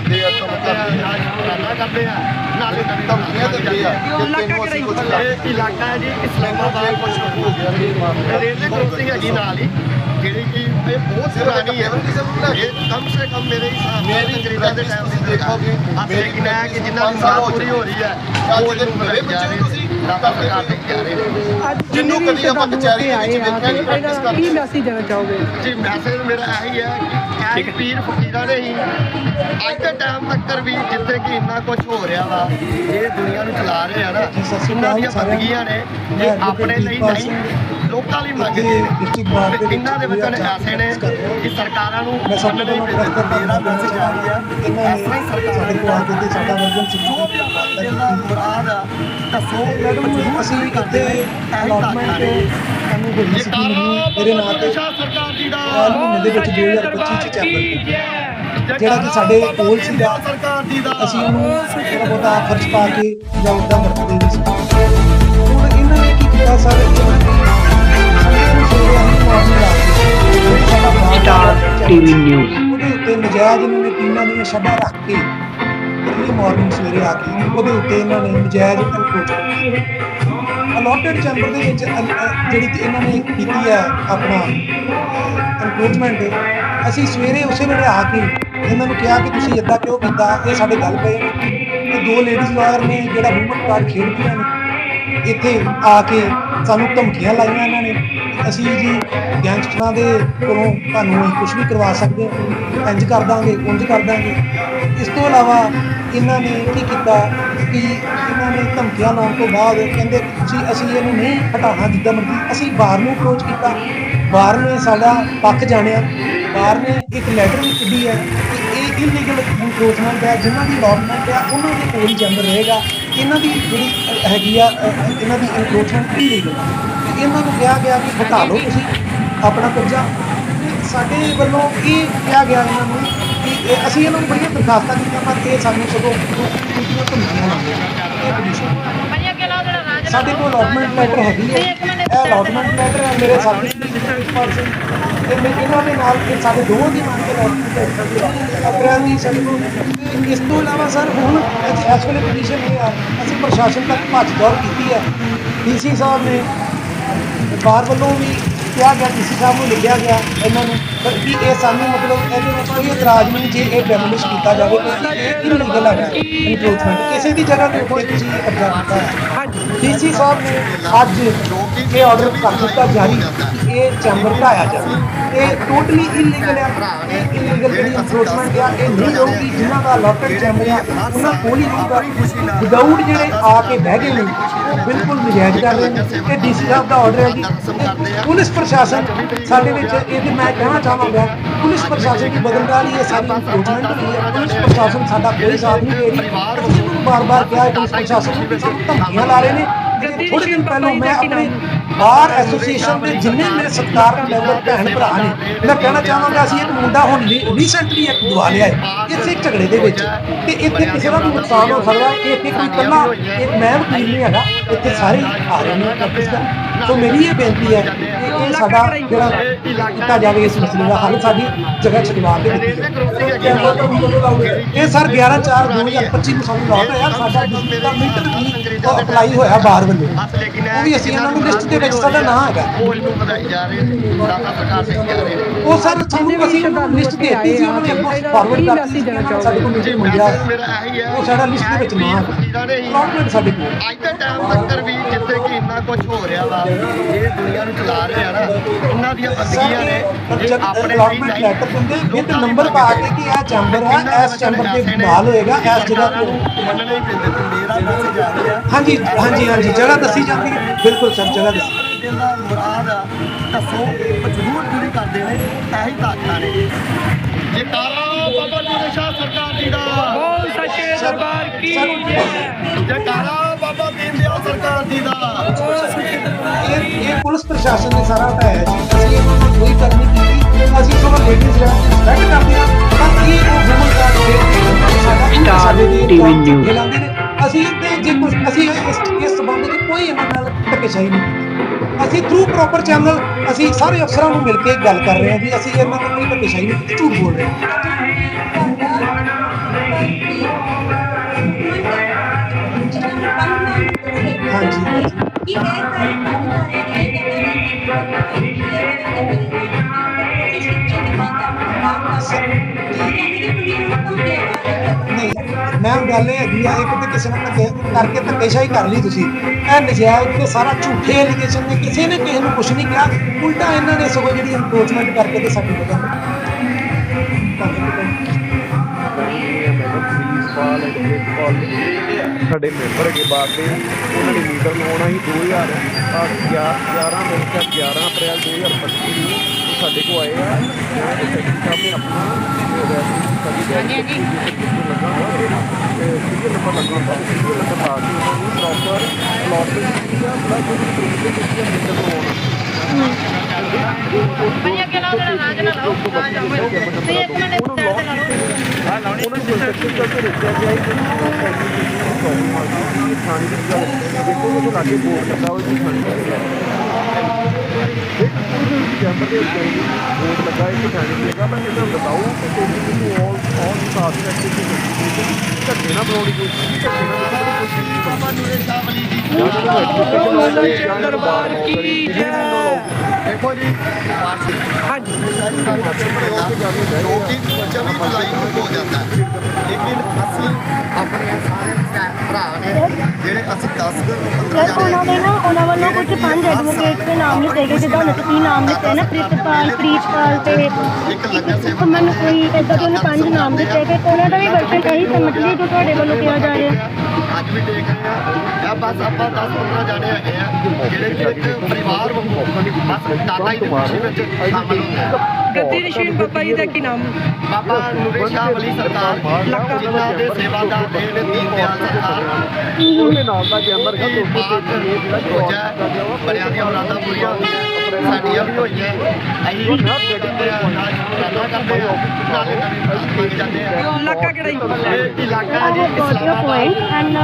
ਦੇ ਆ ਤਾਂ ਮਤਲਬ ਨਾਲ ਸ਼ੁਕਰਾਨਾ ਕਰਦੇ ਆ ਨਾਲੇ ਧਮਕੀਆਂ ਦਿੰਦੇ ਆ ਕਿ ਤੈਨੂੰ ਅਸੀਂ ਕੁਝ ਕਰ ਇਹ ਇਲਾਕਾ ਹੈ ਜੀ ਇਸਲਾਮਾਬਾਦ। ਕੁਝ ਹੋ ਗਿਆ ਮੇਰੀ ਮਾਂ ਨੂੰ ਰੇਲਵੇ ਕ੍ਰੋਸਿੰਗ ਹੈਗੀ ਨਾਲ ਹੀ। ਜਿਹੜੀ ਕਿ ਇਹ ਬਹੁਤ ਪੁਰਾਣੀ ਹੈ। ਇਹ ਕਮ ਸੇ ਕਮ ਮੇਰੇ ਹਿਸਾਬ ਨਾਲ ਮੇਰੀ ਅੰਗਰੇਜ਼ਾਂ ਦੇ ਟਾਈਮ ਤੁਸੀਂ ਦੇਖੋਗੇ। ਮੇਰੀ ਕਿ ਮੈਂ ਕਿ ਜਿੰਨਾ ਦੀ ਸਾਲ ਪੂਰੀ ਹੋ ਰਹੀ ਹੈ ਜਿਹਦੇ ਨਵੇਂ ਬੱਚੇ ਰਹੇ ਨੇ। ਅੱਜ ਜਿੰਨੇ ਵੀ ਕਦੀ ਆਪਾਂ ਕਚਹਿਰੀ ਦੇ ਵਿੱਚ ਵੇਖਿਆ ਨਹੀਂ ਕਰਦੇ। ਕੀ ਮੈਸੇਜ ਦੇਣਾ ਚਾਹੋਗੇ? ਜੀ ਮੈਸੇਜ ਮੇਰਾ ਇਹੀ ਹੈ ਕਿ ਇਹ ਪੀਰ ਫਕੀਰਾਂ ਨੇ ਹੀ ਅੱਜ ਦੇ ਟਾਈਮ ਤੱਕ ਵੀ ਜਿੱਥੇ ਕਿ ਇੰਨਾ ਕੁਝ ਹੋ ਰਿਹਾ ਵਾ ਇਹ ਦੁਨੀਆ ਨੂੰ ਚਲਾ ਰਹੇ ਆ ਨਾ ਇਹਨਾਂ ਦੀਆਂ ਬੰਦਗੀਆਂ ਨੇ ਇਹ ਆਪਣੇ ਲਈ ਨਹੀਂ। ਲੋਕਾਂ ਲਈ ਮੰਗਦੇ ਨੇ ਤੇ ਇਹਨਾਂ ਦੇ ਵਚਨ ਐਸੇ ਨੇ ਕਿ ਸਰਕਾਰਾਂ ਨੂੰ ਮੰਨਣੇ ਹੀ ਪੈਂਦੇ ਮੇਰਾ ਮੈਸੇਜ ਆ ਰਹੀ ਹੈ। ਹੀ ਸਰਕਾਰ ਦੇ ਕੋਲ ਦੇ ਸਾਡਾ ਵਰਜਨ ਜੋ ਵੀ ਆਪਾਂ ਦਾ ਮੁਰਾਦ ਆ ਦੱਸੋ ਅਸੀਂ ਇੱਥੇ allotment ਸਾਨੂੰ ਹੋਈ ਸੀ ਕਿ ਮੈਨੂੰ ਮੇਰੇ ਨਾਂ ਤੇ ਸਰਕਾਰ ਦੀ। ਦਾ ਮਹੀਨੇ ਦੇ ਵਿੱਚ 2025 ਚ ਚੈਂਬਰ ਜਿਹੜਾ ਕਿ ਸਾਡੇ ਕੋਲ ਸੀਗਾ ਸਰਕਾਰ ਦੀ ਦਾ। ਅਸੀਂ ਉਹਨੂੰ ਥੋੜਾ ਬਹੁਤਾ ਖਰਚ ਪਾ ਕੇ ਜਾਂ ਉਦਾਂ ਵਰਤਦੇ ਨਹੀਂ ਸੀ। ਹੁਣ ਇਹਨਾਂ ਨੇ ਕੀ ਕੀਤਾ? ਸਰ ਸਟਾਰ ਟੀਵੀ ਨਿਊਜ਼ ਉਹਦੇ ਉੱਤੇ ਨਜਾਇਜ਼ ਇਹਨਾਂ ਨੇ ਟੀਮਾਂ ਦੀਆਂ ਛੱਡਾਂ ਰੱਖ ਕੇ ਅਰਲੀ ਮਾਰਨਿੰਗ ਸਵੇਰੇ ਆ ਕੇ ਉਹਦੇ ਉੱਤੇ ਇਹਨਾਂ ਨੇ ਨਜਾਇਜ਼ ਅਨਕੋਚ ਅਲੋਟਡ ਚੈਂਬਰ ਦੇ ਵਿੱਚ ਅਲ- ਜਿਹੜੀ ਕਿ ਇਹਨਾਂ ਨੇ ਕੀਤੀ ਹੈ ਆਪਣਾ ਐਨਕਰੋਚਮੈਂਟ ਅਸੀਂ ਸਵੇਰੇ ਉਸੇ ਵੇਲੇ ਆ ਕੇ ਇਹਨਾਂ ਨੂੰ ਕਿਹਾ ਕਿ ਤੁਸੀਂ ਇੱਦਾਂ ਕਿਉਂ ਕੀਤਾ? ਇਹ ਸਾਡੇ ਗੱਲ ਪਏ ਤੇ ਦੋ ਲੇਡੀਜ਼ ਲਾਇਰ ਨੇ ਜਿਹੜਾ ਵੂਮਨ ਕਾਰਡ ਖੇਡਦੀਆਂ ਨੇ, ਇੱਥੇ ਆ ਕੇ ਸਾਨੂੰ ਧਮਕੀਆਂ ਲਾਈਆਂ ਇਹਨਾਂ ਨੇ। ਅਸੀਂ ਜੀ ਗੈਂਗਸਟਰਾਂ ਦੇ ਕੋਲੋਂ ਤੁਹਾਨੂੰ ਕੁਝ ਵੀ ਕਰਵਾ ਸਕਦੇ ਹਾਂ ਇੰਜ ਕਰ ਦਾਂਗੇ ਉਂਝ ਕਰ ਦਾਂਗੇ। ਇਸ ਤੋਂ ਇਲਾਵਾ ਇਹਨਾਂ ਨੇ ਕੀ ਕੀਤਾ ਕਿ ਇਹਨਾਂ ਨੇ ਧਮਕੀਆਂ ਲਾਉਣ ਤੋਂ ਬਾਅਦ ਕਹਿੰਦੇ ਤੁਸੀਂ ਅਸੀਂ ਇਹਨੂੰ ਨਹੀਂ ਹਟਾਉਣਾ ਜਿੱਦਾਂ ਮਰਜ਼ੀ। ਅਸੀਂ ਬਾਹਰ ਨੂੰ ਅਪਰੋਚ ਕੀਤਾ। ਬਾਹਰ ਨੇ ਸਾਡਾ ਪੱਖ ਜਾਣਿਆ। ਬਾਹਰ ਨੇ ਇੱਕ ਲੈਟਰ ਵੀ ਕੱਢੀ ਹੈ ਕਿ ਇਹ ਇਲੀਗਲ ਇਨਕਰੋਚਮੈਂਟ ਹੈ ਜਿਨ੍ਹਾਂ ਦੀ ਅਲਾਟਮੈਂਟ ਹੈ ਉਹਨਾਂ ਦੇ ਕੋਲ ਹੀ ਜੰਮ ਰਹੇਗਾ। ਇਹਨਾਂ ਦੀ ਜਿਹੜੀ ਹੈਗੀ ਆ ਅ, ਇਹਨਾਂ ਦੀ ਇਨਕਰੋਚਮੈਂਟ ਇਲੀਗਲ ਇਹਨਾਂ ਨੂੰ ਕਿਹਾ ਗਿਆ ਕਿ ਘਟਾ ਲਓ ਤੁਸੀਂ ਆਪਣਾ ਕਰਜ਼ਾ। ਸਾਡੇ ਵੱਲੋਂ ਇਹ ਕਿਹਾ ਗਿਆ ਇਹਨਾਂ ਨੂੰ ਕਿ ਇਹ- ਅਸੀਂ ਇਹਨਾਂ ਨੂੰ ਬੜੀਆਂ ਦਰਖਾਸਤਾਂ ਕੀਤੀਆਂ ਪਰ ਇਹ ਸਾਨੂੰ ਸਗੋਂ ਦੂਜੀਆਂ ਧਮਕੀਆਂ ਲਾਉਂਦੇ ਨੇ ਇਹ ਕੰਡੀਸ਼ਨ ਸਾਡੇ ਕੋਲ ਅਲਾਟਮੈਂਟ ਲੈਟਰ ਹੈਗੀ ਹੈ। ਇਹ ਅਲਾਟਮੈਂਟ ਲੈਟਰ ਹੈ ਮੇਰੇ ਸਾਥੀ ਪਰਸਨ ਤੇ ਮੈਂ ਇਹਨਾਂ ਦੇ ਨਾਲ ਇਹ ਸਾਡੇ ਦੋਵਾਂ ਦੀ ਮੰਗ ਕੇ ਅਲਾਟਮੈਂਟ ਅਪ੍ਰੈਲ ਦੀ। ਸਾਡੇ ਕੋਲ। ਤੇ ਇਸ ਤੋਂ ਇਲਾਵਾ ਸਰ, ਹੁਣ ਇਸ ਇਸ ਵੇਲੇ ਪੋਜੀਸ਼ਨ ਇਹ ਆ, ਅਸੀਂ ਪ੍ਰਸ਼ਾਸਨ ਤੱਕ ਭੱਜ ਦੌੜ ਕੀਤੀ ਹੈ। ਡੀਸੀ ਸਾਹਿਬ ਨੇ ਸਰਕਾਰ ਵੱਲੋਂ ਵੀ ਕਿਹਾ ਗਿਆ ਡੀਸੀ ਸਾਹਿਬ ਨੂੰ ਲਿਖਿਆ ਗਿਆ ਇਹਨਾਂ ਨੂੰ ਪਰ ਕਿ ਇਹ ਸਾਨੂੰ ਮਤਲਬ ਇਹਦੇ ਵਿੱਚ ਕੋਈ ਇਤਰਾਜ਼ ਨਹੀਂ ਜੇ ਇਹ ਡੈਮੋਲਿਸ਼ ਕੀਤਾ ਜਾਵੇ ਕਿਉਂਕਿ ਇਹ ਇਲੀਗਲ ਹੈਗਾ। ਇਨਕਰੋਚਮੈਂਟ ਕਿਸੇ ਦੀ ਜਗ੍ਹਾ ਦੇ ਉੱਤੇ ਤੁਸੀਂ ਕਬਜ਼ਾ ਕੀਤਾ ਹੈ। ਡੀਸੀ ਸਾਹਿਬ ਨੇ ਅੱਜ ਇਹ ਆਰਡਰ ਕਰ ਦਿੱਤਾ ਜਾਰੀ ਕਿ ਇਹ ਚੈਂਬਰ ਢਾਇਆ ਜਾਵੇ। ਇਹ ਟੋਟਲੀ ਇਲੀਗਲ ਹੈ। ਇਹ ਇਲੀਗਲ ਜਿਹੜੀ ਇਨਕਰੋਚਮੈਂਟ ਆ ਇਹ ਨਹੀਂ ਹੋਊਗੀ। ਜਿਨ੍ਹਾਂ ਦਾ ਅਲਾਟਡ ਚੈਂਬਰ ਆ ਉਹਨਾਂ ਕੋਲ ਹੀ ਰਹੂਗਾ ਵਿਦਆਊਟ ਜਿਹੜੇ ਆ ਕੇ ਬਹਿ ਗਏ ਨੇ ਬਿਲਕੁਲ ਨਜਾਇਜ਼ ਕਰ ਰਹੇ ਨੇ। ਇਹ ਡੀਸੀ ਸਾਹਿਬ ਦਾ ਆਰਡਰ ਹੈ ਜੀ। ਪੁਲਿਸ ਪ੍ਰਸ਼ਾਸਨ ਸਾਡੇ ਵਿੱਚ ਇਹ ਤੇ ਮੈਂ ਕਹਿਣਾ ਚਾਹਾਂਗਾ ਪੁਲਿਸ ਪ੍ਰਸ਼ਾਸਨ ਦੀ ਬਦਲਦਾਰ ਹੀ ਇਹ ਸਾਰੀ ਹੋਈ ਹੈ ਪੁਲਿਸ ਪ੍ਰਸ਼ਾਸਨ ਸਾਡਾ ਕੋਈ ਸਾਥ ਨਹੀਂ ਦੇ ਰਹੀ ਅਸੀਂ ਉਹਨੂੰ ਬਾਰ-ਬਾਰ ਕਿਹਾ ਹੈ ਪੁਲਿਸ ਪ੍ਰਸ਼ਾਸਨ ਨੂੰ ਧਮਕੀਆਂ ਲਾ ਰਹੇ ਨੇ ਥੋੜੇ ਦਿਨ ਪਹਿਲਾਂ ਮੈਂ ਆਪਣੇ ਬਾਰ ਐਸੋਸੀਏਸ਼ਨ ਦੇ ਜਿੰਨੇ ਮੇਰੇ ਸਤਿਕਾਰ ਮੈਂਬਰ ਭੈਣ ਭਰਾ ਨੇ ਮੈਂ ਕਹਿਣਾ ਚਾਹਾਂਗਾ ਅਸੀਂ ਇੱਕ ਮੁੰਡਾ ਹੁਣ ਰੀਸੈਂਟਲੀ ਇੱਕ ਦਵਾ ਲਿਆ ਹੈ ਇਸੇ ਝਗੜੇ ਦੇ ਵਿੱਚ। ਤੇ ਇੱਥੇ ਕਿਸੇ ਦਾ ਵੀ ਨੁਕਸਾਨ ਹੋ ਸਕਦਾ ਕਿ ਇੱਥੇ ਕੋਈ ਇਕੱਲਾ ਇੱਕ ਮੈਂ ਵਕੀਲ ਨਹੀਂ ਹੈਗਾ ਇੱਥੇ ਸਾਰੇ ਆ ਰਹੇ ਨੇ ਪ੍ਰੈਕਟਿਸ ਕਰਨ ਸੋ ਮੇਰੀ ਇਹ ਬੇਨਤੀ ਹੈ ਕਿ ਇਹ ਸਾਡਾ ਜਿਹੜਾ ਕੀਤਾ ਜਾਵੇ ਇਸ ਮਸਲੇ ਦਾ ਹੱਲ ਸਾਡੀ ਜਗ੍ਹਾ ਛਡਵਾ ਕੇ ਇਹ ਸਰ 11 4 2025 ਨੂੰ ਸਾਨੂੰ ਲਾਟ ਹੋਇਆ ਸਾਡਾ ਬਿਜਲੀ ਦਾ ਮੀਟਰ ਵੀ ਅਪਲਾਈ ਹੋਇਆ ਬਾਹਰ ਵੱਲੋਂ। ਉਹ ਵੀ ਅਸੀਂ ਇਹਨਾਂ ਨੂੰ ਲਿਸਟ ਦੇ ਵਿੱਚ ਸਾਡਾ ਨਾਂ ਹੈਗਾ। ਉਹ ਸਰ ਸਾਨੂੰ ਅਸੀਂ ਲਿਸਟ ਦੇ ਦਿੱਤੀ ਸੀ, ਉਹਨਾਂ ਅੱਗੋਂ ਫਾਰਵਰਡ ਕਰਤੀ ਸੀ ਸਾਡੇ ਕੋਲ ਮੀਟਰ ਮੰਗਿਆ ਉਹ ਸਾਡਾ ਲਿਸਟ ਦੇ ਵਿੱਚ ਨਾਂ ਹੈ ਸਾਡੇ ਕੋਲ। ਅੱਜ ਦੇ ਟਾਈਮ ਤੱਕ ਵੀ ਜਿੱਥੇ ਕਿ ਇੰਨਾ ਕੁਝ ਹੋ ਰਿਹਾ ਵਾ ਇਹ ਦੁਨੀਆ ਨੂੰ ਚਲਾ ਰਹੇ ਆ ਨਾ ਇਹਨਾਂ ਦੀਆਂ ਬੰਦਗੀਆਂ ਨੇ ਇਹ ਆਪਣੇ ਲਈ ਨਹੀਂ ਲੈਟਰ ਦਿੰਦੇ ਵਿਦ ਨੰਬਰ ਪਾ ਕੇ ਕਿ ਇਹ ਚੈਂਬਰ ਹੈ ਇਸ ਚੈਂਬਰ ਦੇ ਨਾਲ ਹੋਏਗਾ ਇਸ ਜਗ੍ਹਾ ਤੇ। ਮੰਨਣਾ ਹੀ ਪੈਂਦਾ ਤੇ ਮੇਰਾ ਮੈਸੇਜ ਆ ਰਿਹਾ ਹਾਂਜੀ ਹਾਂਜੀ ਹਾਂਜੀ ਜਗ੍ਹਾ ਦੱਸੀ ਜਾਂਦੀ ਹੈ। ਬਿਲਕੁਲ ਸਰ ਜਗ੍ਹਾ ਦੱਸੀ। ਦਿਲ ਦਾ ਮੁਰਾਦ ਦੱਸੋ ਮਜਬੂਰ ਪੂਰੀ ਕਰਦੇ ਨੇ ਇਹੀ ਤਾਕਤਾਂ ਨੇ। ਜੈਕਾਰਾ ਬਾਬਾ ਜੀ ਸ਼ਾਹ ਸਰਕਾਰ ਜੀ ਦਾ। ਬੋਲ ਸੱਚੇ ਦਰਬਾਰ ਕੀ ਜੈਕਾਰਾ ਬਾਬਾ ਦੀਨ ਦਿਆਲ ਸਰਕਾਰ ਜੀ ਦਾ। ਇਹ ਇਹ ਪੁਲਿਸ ਪ੍ਰਸ਼ਾਸਨ ਨੇ ਸਾਰਾ ਹਟਾਇਆ ਜੀ। ਅਸੀਂ ਇਹਨਾਂ ਕੋਈ ਗੱਲ ਨਹੀਂ ਕੀਤੀ ਅਸੀਂ ਸਭ ਲੇਡੀਜ਼ ਰਹਿ ਰਿਸਪੈਕਟ ਕਰਦੇ ਹਾਂ। ਪਰ ਇਹ ਉਹ ਵੂਮਨ ਦਾ ਸਾਡਾ Star TV News ਖਿਲਾਉਂਦੇ ਨੇ। ਅਸੀਂ ਜੇ ਕੁਝ ਅਸੀਂ ਇਸ ਇਸ ਸੰਬੰਧ ਵਿੱਚ ਕੋਈ ਇਹਨਾਂ ਨਾਲ ਧੱਕੇਸ਼ਾਹੀ ਨਹੀਂ। ਅਸੀਂ ਥਰੂ ਪ੍ਰੋਪਰ ਚੈਨਲ ਅਸੀਂ ਸਾਰੇ ਅਫਸਰਾਂ ਨੂੰ ਮਿਲ ਕੇ ਗੱਲ ਕਰ ਰਹੇ ਹਾਂ ਜੀ ਅਸੀਂ ਇਹਨਾਂ ਨਾਲ ਕੋਈ ਧੱਕੇਸ਼ਾਹੀ ਨਹੀਂ ਝੂਠ ਬੋਲ ਰਹੇ ਹਾਂ ਹਾਂਜੀ ਨਹੀਂ ਮੈਮ ਗੱਲ ਇਹ ਹੈਗੀ ਆ, ਇੱਕ ਤੇ ਕਿਸੇ ਨਾਲ ਧੱਕੇ ਕਰਕੇ ਧੱਕੇਸ਼ਾਹੀ ਕਰ ਲਈ ਤੁਸੀਂ। ਇਹ ਨਜਾਇਜ਼ ਤੇ ਸਾਰਾ ਝੂਠੇ ਐਲੀਗੇਸ਼ਨ ਨੇ, ਕਿਸੇ ਨੇ ਕਿਸੇ ਨੂੰ ਕੁਝ ਨਹੀਂ ਕਿਹਾ। ਉਲਟਾ ਇਹਨਾਂ ਨੇ ਸਗੋਂ ਜਿਹੜੀ ਅਨਕਰੋਚਮੈਂਟ ਕਰਕੇ ਤੇ ਸਾਡੀ ਵਜ੍ਹਾ ਸਾਡੇ ਮੈਂਬਰ ਹੈਗੇ ਬਾਅਦ ਦੇ, ਉਹਨਾਂ ਨੇ ਮੀਟਰ ਲਵਾਉਣਾ ਸੀ 2000 11 11 ਅਪ੍ਰੈਲ 2025 ਨੂੰ ਸਾਡੇ ਕੋਲ ਆਏ ਆ। ਸੈਕਟਰੀ ਨੇ ਆਪਣਾ ਹਾਂਜੀ ਹਾਂਜੀ ਲੱਗਾ ਹੋਇਆ ਤੇ ਸੀਰੀਅਲ ਨੰਬਰ ਲੱਗਣਾ ਹੁੰਦਾ ਸੀਰੀਅਲ ਨੰਬਰ ਲਾ ਕੇ ਉਹਨਾਂ ਨੂੰ ਪ੍ਰੋਪਰ ਅਲਾਟਮੈਂਟ ਕੀਤੀ ਆ ਪਲੱਸ ਉਹਦੀ ਪ੍ਰੀਤ ਦੇ ਵਿੱਚ ਮੀਟਰ ਲਵਾਉਣਾ ਉਹਨਾਂ ਨੂੰ ਇਨਸਟਰਕਸ਼ਨ ਕਰਕੇ ਰੋਕਿਆ ਗਿਆ ਹੈ ਕਿ ਪ੍ਰੋਬਲਮ ਆ ਗਈ ਥਾਣੇ ਦੀ ਗੱਲ ਦੇਖੋ ਉਹ ਲਾਗੇ ਬੋਰਡ ਲੱਗਾ ਹੋਇਆ ਜੀ ਥਾਣੇ ਦਾ ਜੰਮਰ ਦੇ ਉੱਤੇ ਬੋਰਡ ਲੱਗਾ ਹੈ ਕਿ ਥਾਣੇ ਮੈਂ ਇਹਨਾਂ ਨੂੰ ਬਤਾਉ ਕਿ ਤੁਸੀਂ ਆਲ ਆਲ ਸਾਥ ਐਕਟੀਵਿਟੀ ਧੱਕੇ ਨਾ ਬਣਾਉਣੀ ਕੋਈ ਧੱਕੇ ਨਾ ਬਣਾਉਣੀ ਕੋਈ ਚੀਜ਼ ਬਾਬਾ ਨੂਰੇ ਸ਼ਾਹ ਵਲੀ ਜੀ ਦਰਬਾਰ ਕੀ ਦੇਖੋ ਜੀ ਹਾਂਜੀ ਜੋ ਕਿ ਚੌਵੀ ਜੁਲਾਈ ਨੂੰ ਹੋ। ਜਾਂਦਾ ਹੈ ਲੇਕਿਨ ਅਸੀਂ ਆਪਣੇ ਸਾਰੇ ਭਰਾ ਨੇ ਜਿਹੜੇ ਅਸੀਂ 10 15 ਸਰ ਉਹਨਾਂ ਦੇ ਨਾ ਉਹਨਾਂ ਵੱਲੋਂ ਕੁਝ ਪੰਜ ਐਡਵੋਕੇਟ ਦੇ ਨਾਮ ਲਿਖੇ ਗਏ ਜਿੱਦਾਂ ਹੁਣ ਤੁਸੀਂ ਨਾਮ ਲਿਖੇ ਨਾ ਪ੍ਰਿਤਪਾਲ ਪ੍ਰੀਤਪਾਲ ਤੇ ਇੱਕ ਮੈਨੂੰ ਕੋਈ ਇਦਾਂ ਦੇ ਉਹਨੇ ਪੰਜ ਨਾਮ ਦਿੱਤੇ ਤੇ ਉਹਨਾਂ ਦਾ ਵੀ ਵਰਸ਼ਨ ਇਹੀ ਸਮਝ ਲਈ ਜੋ ਤੁਹਾਡੇ ਵੱਲੋਂ ਕਿਹਾ ਜਾ ਰਿਹਾ। ਅੱਜ ਵੀ ਦੇਖ ਰਹੇ ਆ ਜਾਂ ਬਸ ਆਪਾਂ 10 15 ਜਾਣੇ ਹੈਗੇ ਆ ਜਿਹੜੇ ਕਿ ਇੱਕ ਪਰਿਵਾਰ ਵਾਂਗੂ ਬਸ ਦਾਦਾ ਹੀ ਦੀ ਖੁਸ਼ੀ ਵਿੱਚ ਸ਼ਾਮਲ ਹੁੰਦੇ ਆ। ਗੱਦੀ ਨਸ਼ੀਨ ਬਾਬਾ ਜੀ ਦਾ ਕੀ ਨਾਮ? ਬਾਬਾ ਨੂਰੇ ਸ਼ਾਹ ਵਲੀ ਸਰਕਾਰ ਜਿਨ੍ਹਾਂ ਦੇ ਸੇਵਾਦਾਰ ਨੇ ਨੇ ਦੀਨ ਦਿਆਲ ਸਰਕਾਰ। ਉਹਦੇ ਨਾਲ ਦਾ ਜੈਮਰ ਦੋਸਤੋ ਬਾਤ ਇਹ ਜਿਹੜਾ ਰੋਜਾ ਬੜਿਆਂ ਦੀਆਂ ਔਲਾਦਾਂ ਪੂਰੀਆਂ ਹੋਈਆਂ ਸਾਡੀਆਂ ਵੀ ਹੋਈਆਂ ਅਸੀਂ ਜਿਹੜੇ ਆ ਨਾਲ ਮੁਰਾਦਾਂ ਕਰਦੇ ਆ ਨਾਲੇ ਮੰਗ ਜਾਂਦੇ ਆ। ਇਲਾਕਾ ਕਿਹੜਾ ਜੀ? ਇਹ ਇਲਾਕਾ ਜੀ your point and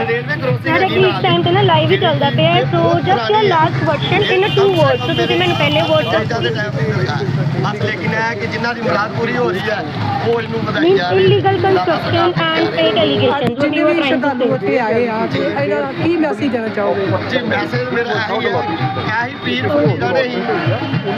railway crossing ਹੈਗੀ ਇਸ ਟਾਈਮ ਤੇ ਨਾ ਲਾਈਵ ਹੀ ਚੱਲਦਾ ਪਿਆ so just your last question in two words so ਤੁਸੀਂ ਮੈਨੂੰ ਪਹਿਲੇ ਵਰਡ ਚਾਹੀਦਾ ਹੈ। ਬਸ ਲੇਕਿਨ ਇਹ ਹੈ ਕਿ ਜਿਨ੍ਹਾਂ ਦੀ ਮੁਰਾਦ ਪੂਰੀ ਹੋ ਰਹੀ ਹੈ ਉਹ ਇਹਨੂੰ ਵਧਾਈ ਜਾ ਰਹੀ illegal construction and fake allegation ਜੋ ਵੀ ਟ੍ਰਾਈਂਗ ਸ਼ਰਧਾਲੂ ਟੂ ਇੱਥੇ ਆਏ ਆ ਤੇ ਇਹਦਾ ਕੀ ਮੈਸੇਜ ਦੇਣਾ ਚਾਹੋਗੇ? ਜੀ ਮੈਸੇਜ ਮੇਰਾ ਇਹੀ ਹੈ ਇਹੀ ਪੀਰ ਇਹਨਾਂ ਨੇ ਹੀ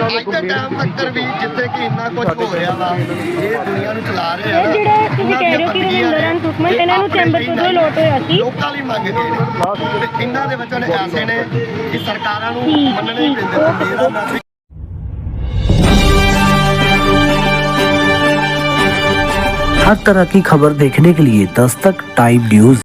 ਅੱਜ ਦੇ ਟਾਈਮ ਤੱਕ ਵੀ ਜਿੱਥੇ ਕਿ ਇੰਨਾ ਕੁਝ ਹੋ ਰਿਹਾ ਵਾ ਇਹ ਦੁਨੀਆ ਨੂੰ ਚਲਾ ਰਹੇ ਆ ਨਾ ਜਿਹੜੇ ਤੁਸੀਂ ਕਹਿ ਰਹੇ ਹੋ ਕਿ ਰਵਿੰਦਰ ਐਂਡ ਸੁਖਮਨ, ਇਹ ਇਹਨਾਂ ਨੂੰ ਚੈਂਬਰ ਤੋਂ ਲੋਟ ਹੋਇਆ ਸੀ। ਲੋਕਾਂ ਲਈ ਮੰਗਦੇ ਨੇ। ਇਹਨਾਂ ਦੇ ਵਚਨ ਐਸੇ ਨੇ ਕਿ ਸਰਕਾਰਾਂ ਨੂੰ ਮੰਨਣੇ ਹੀ ਪੈਂਦੇ ਨੇ। हर तरह की खबर देखने के लिए दस्तक टाइम न्यूज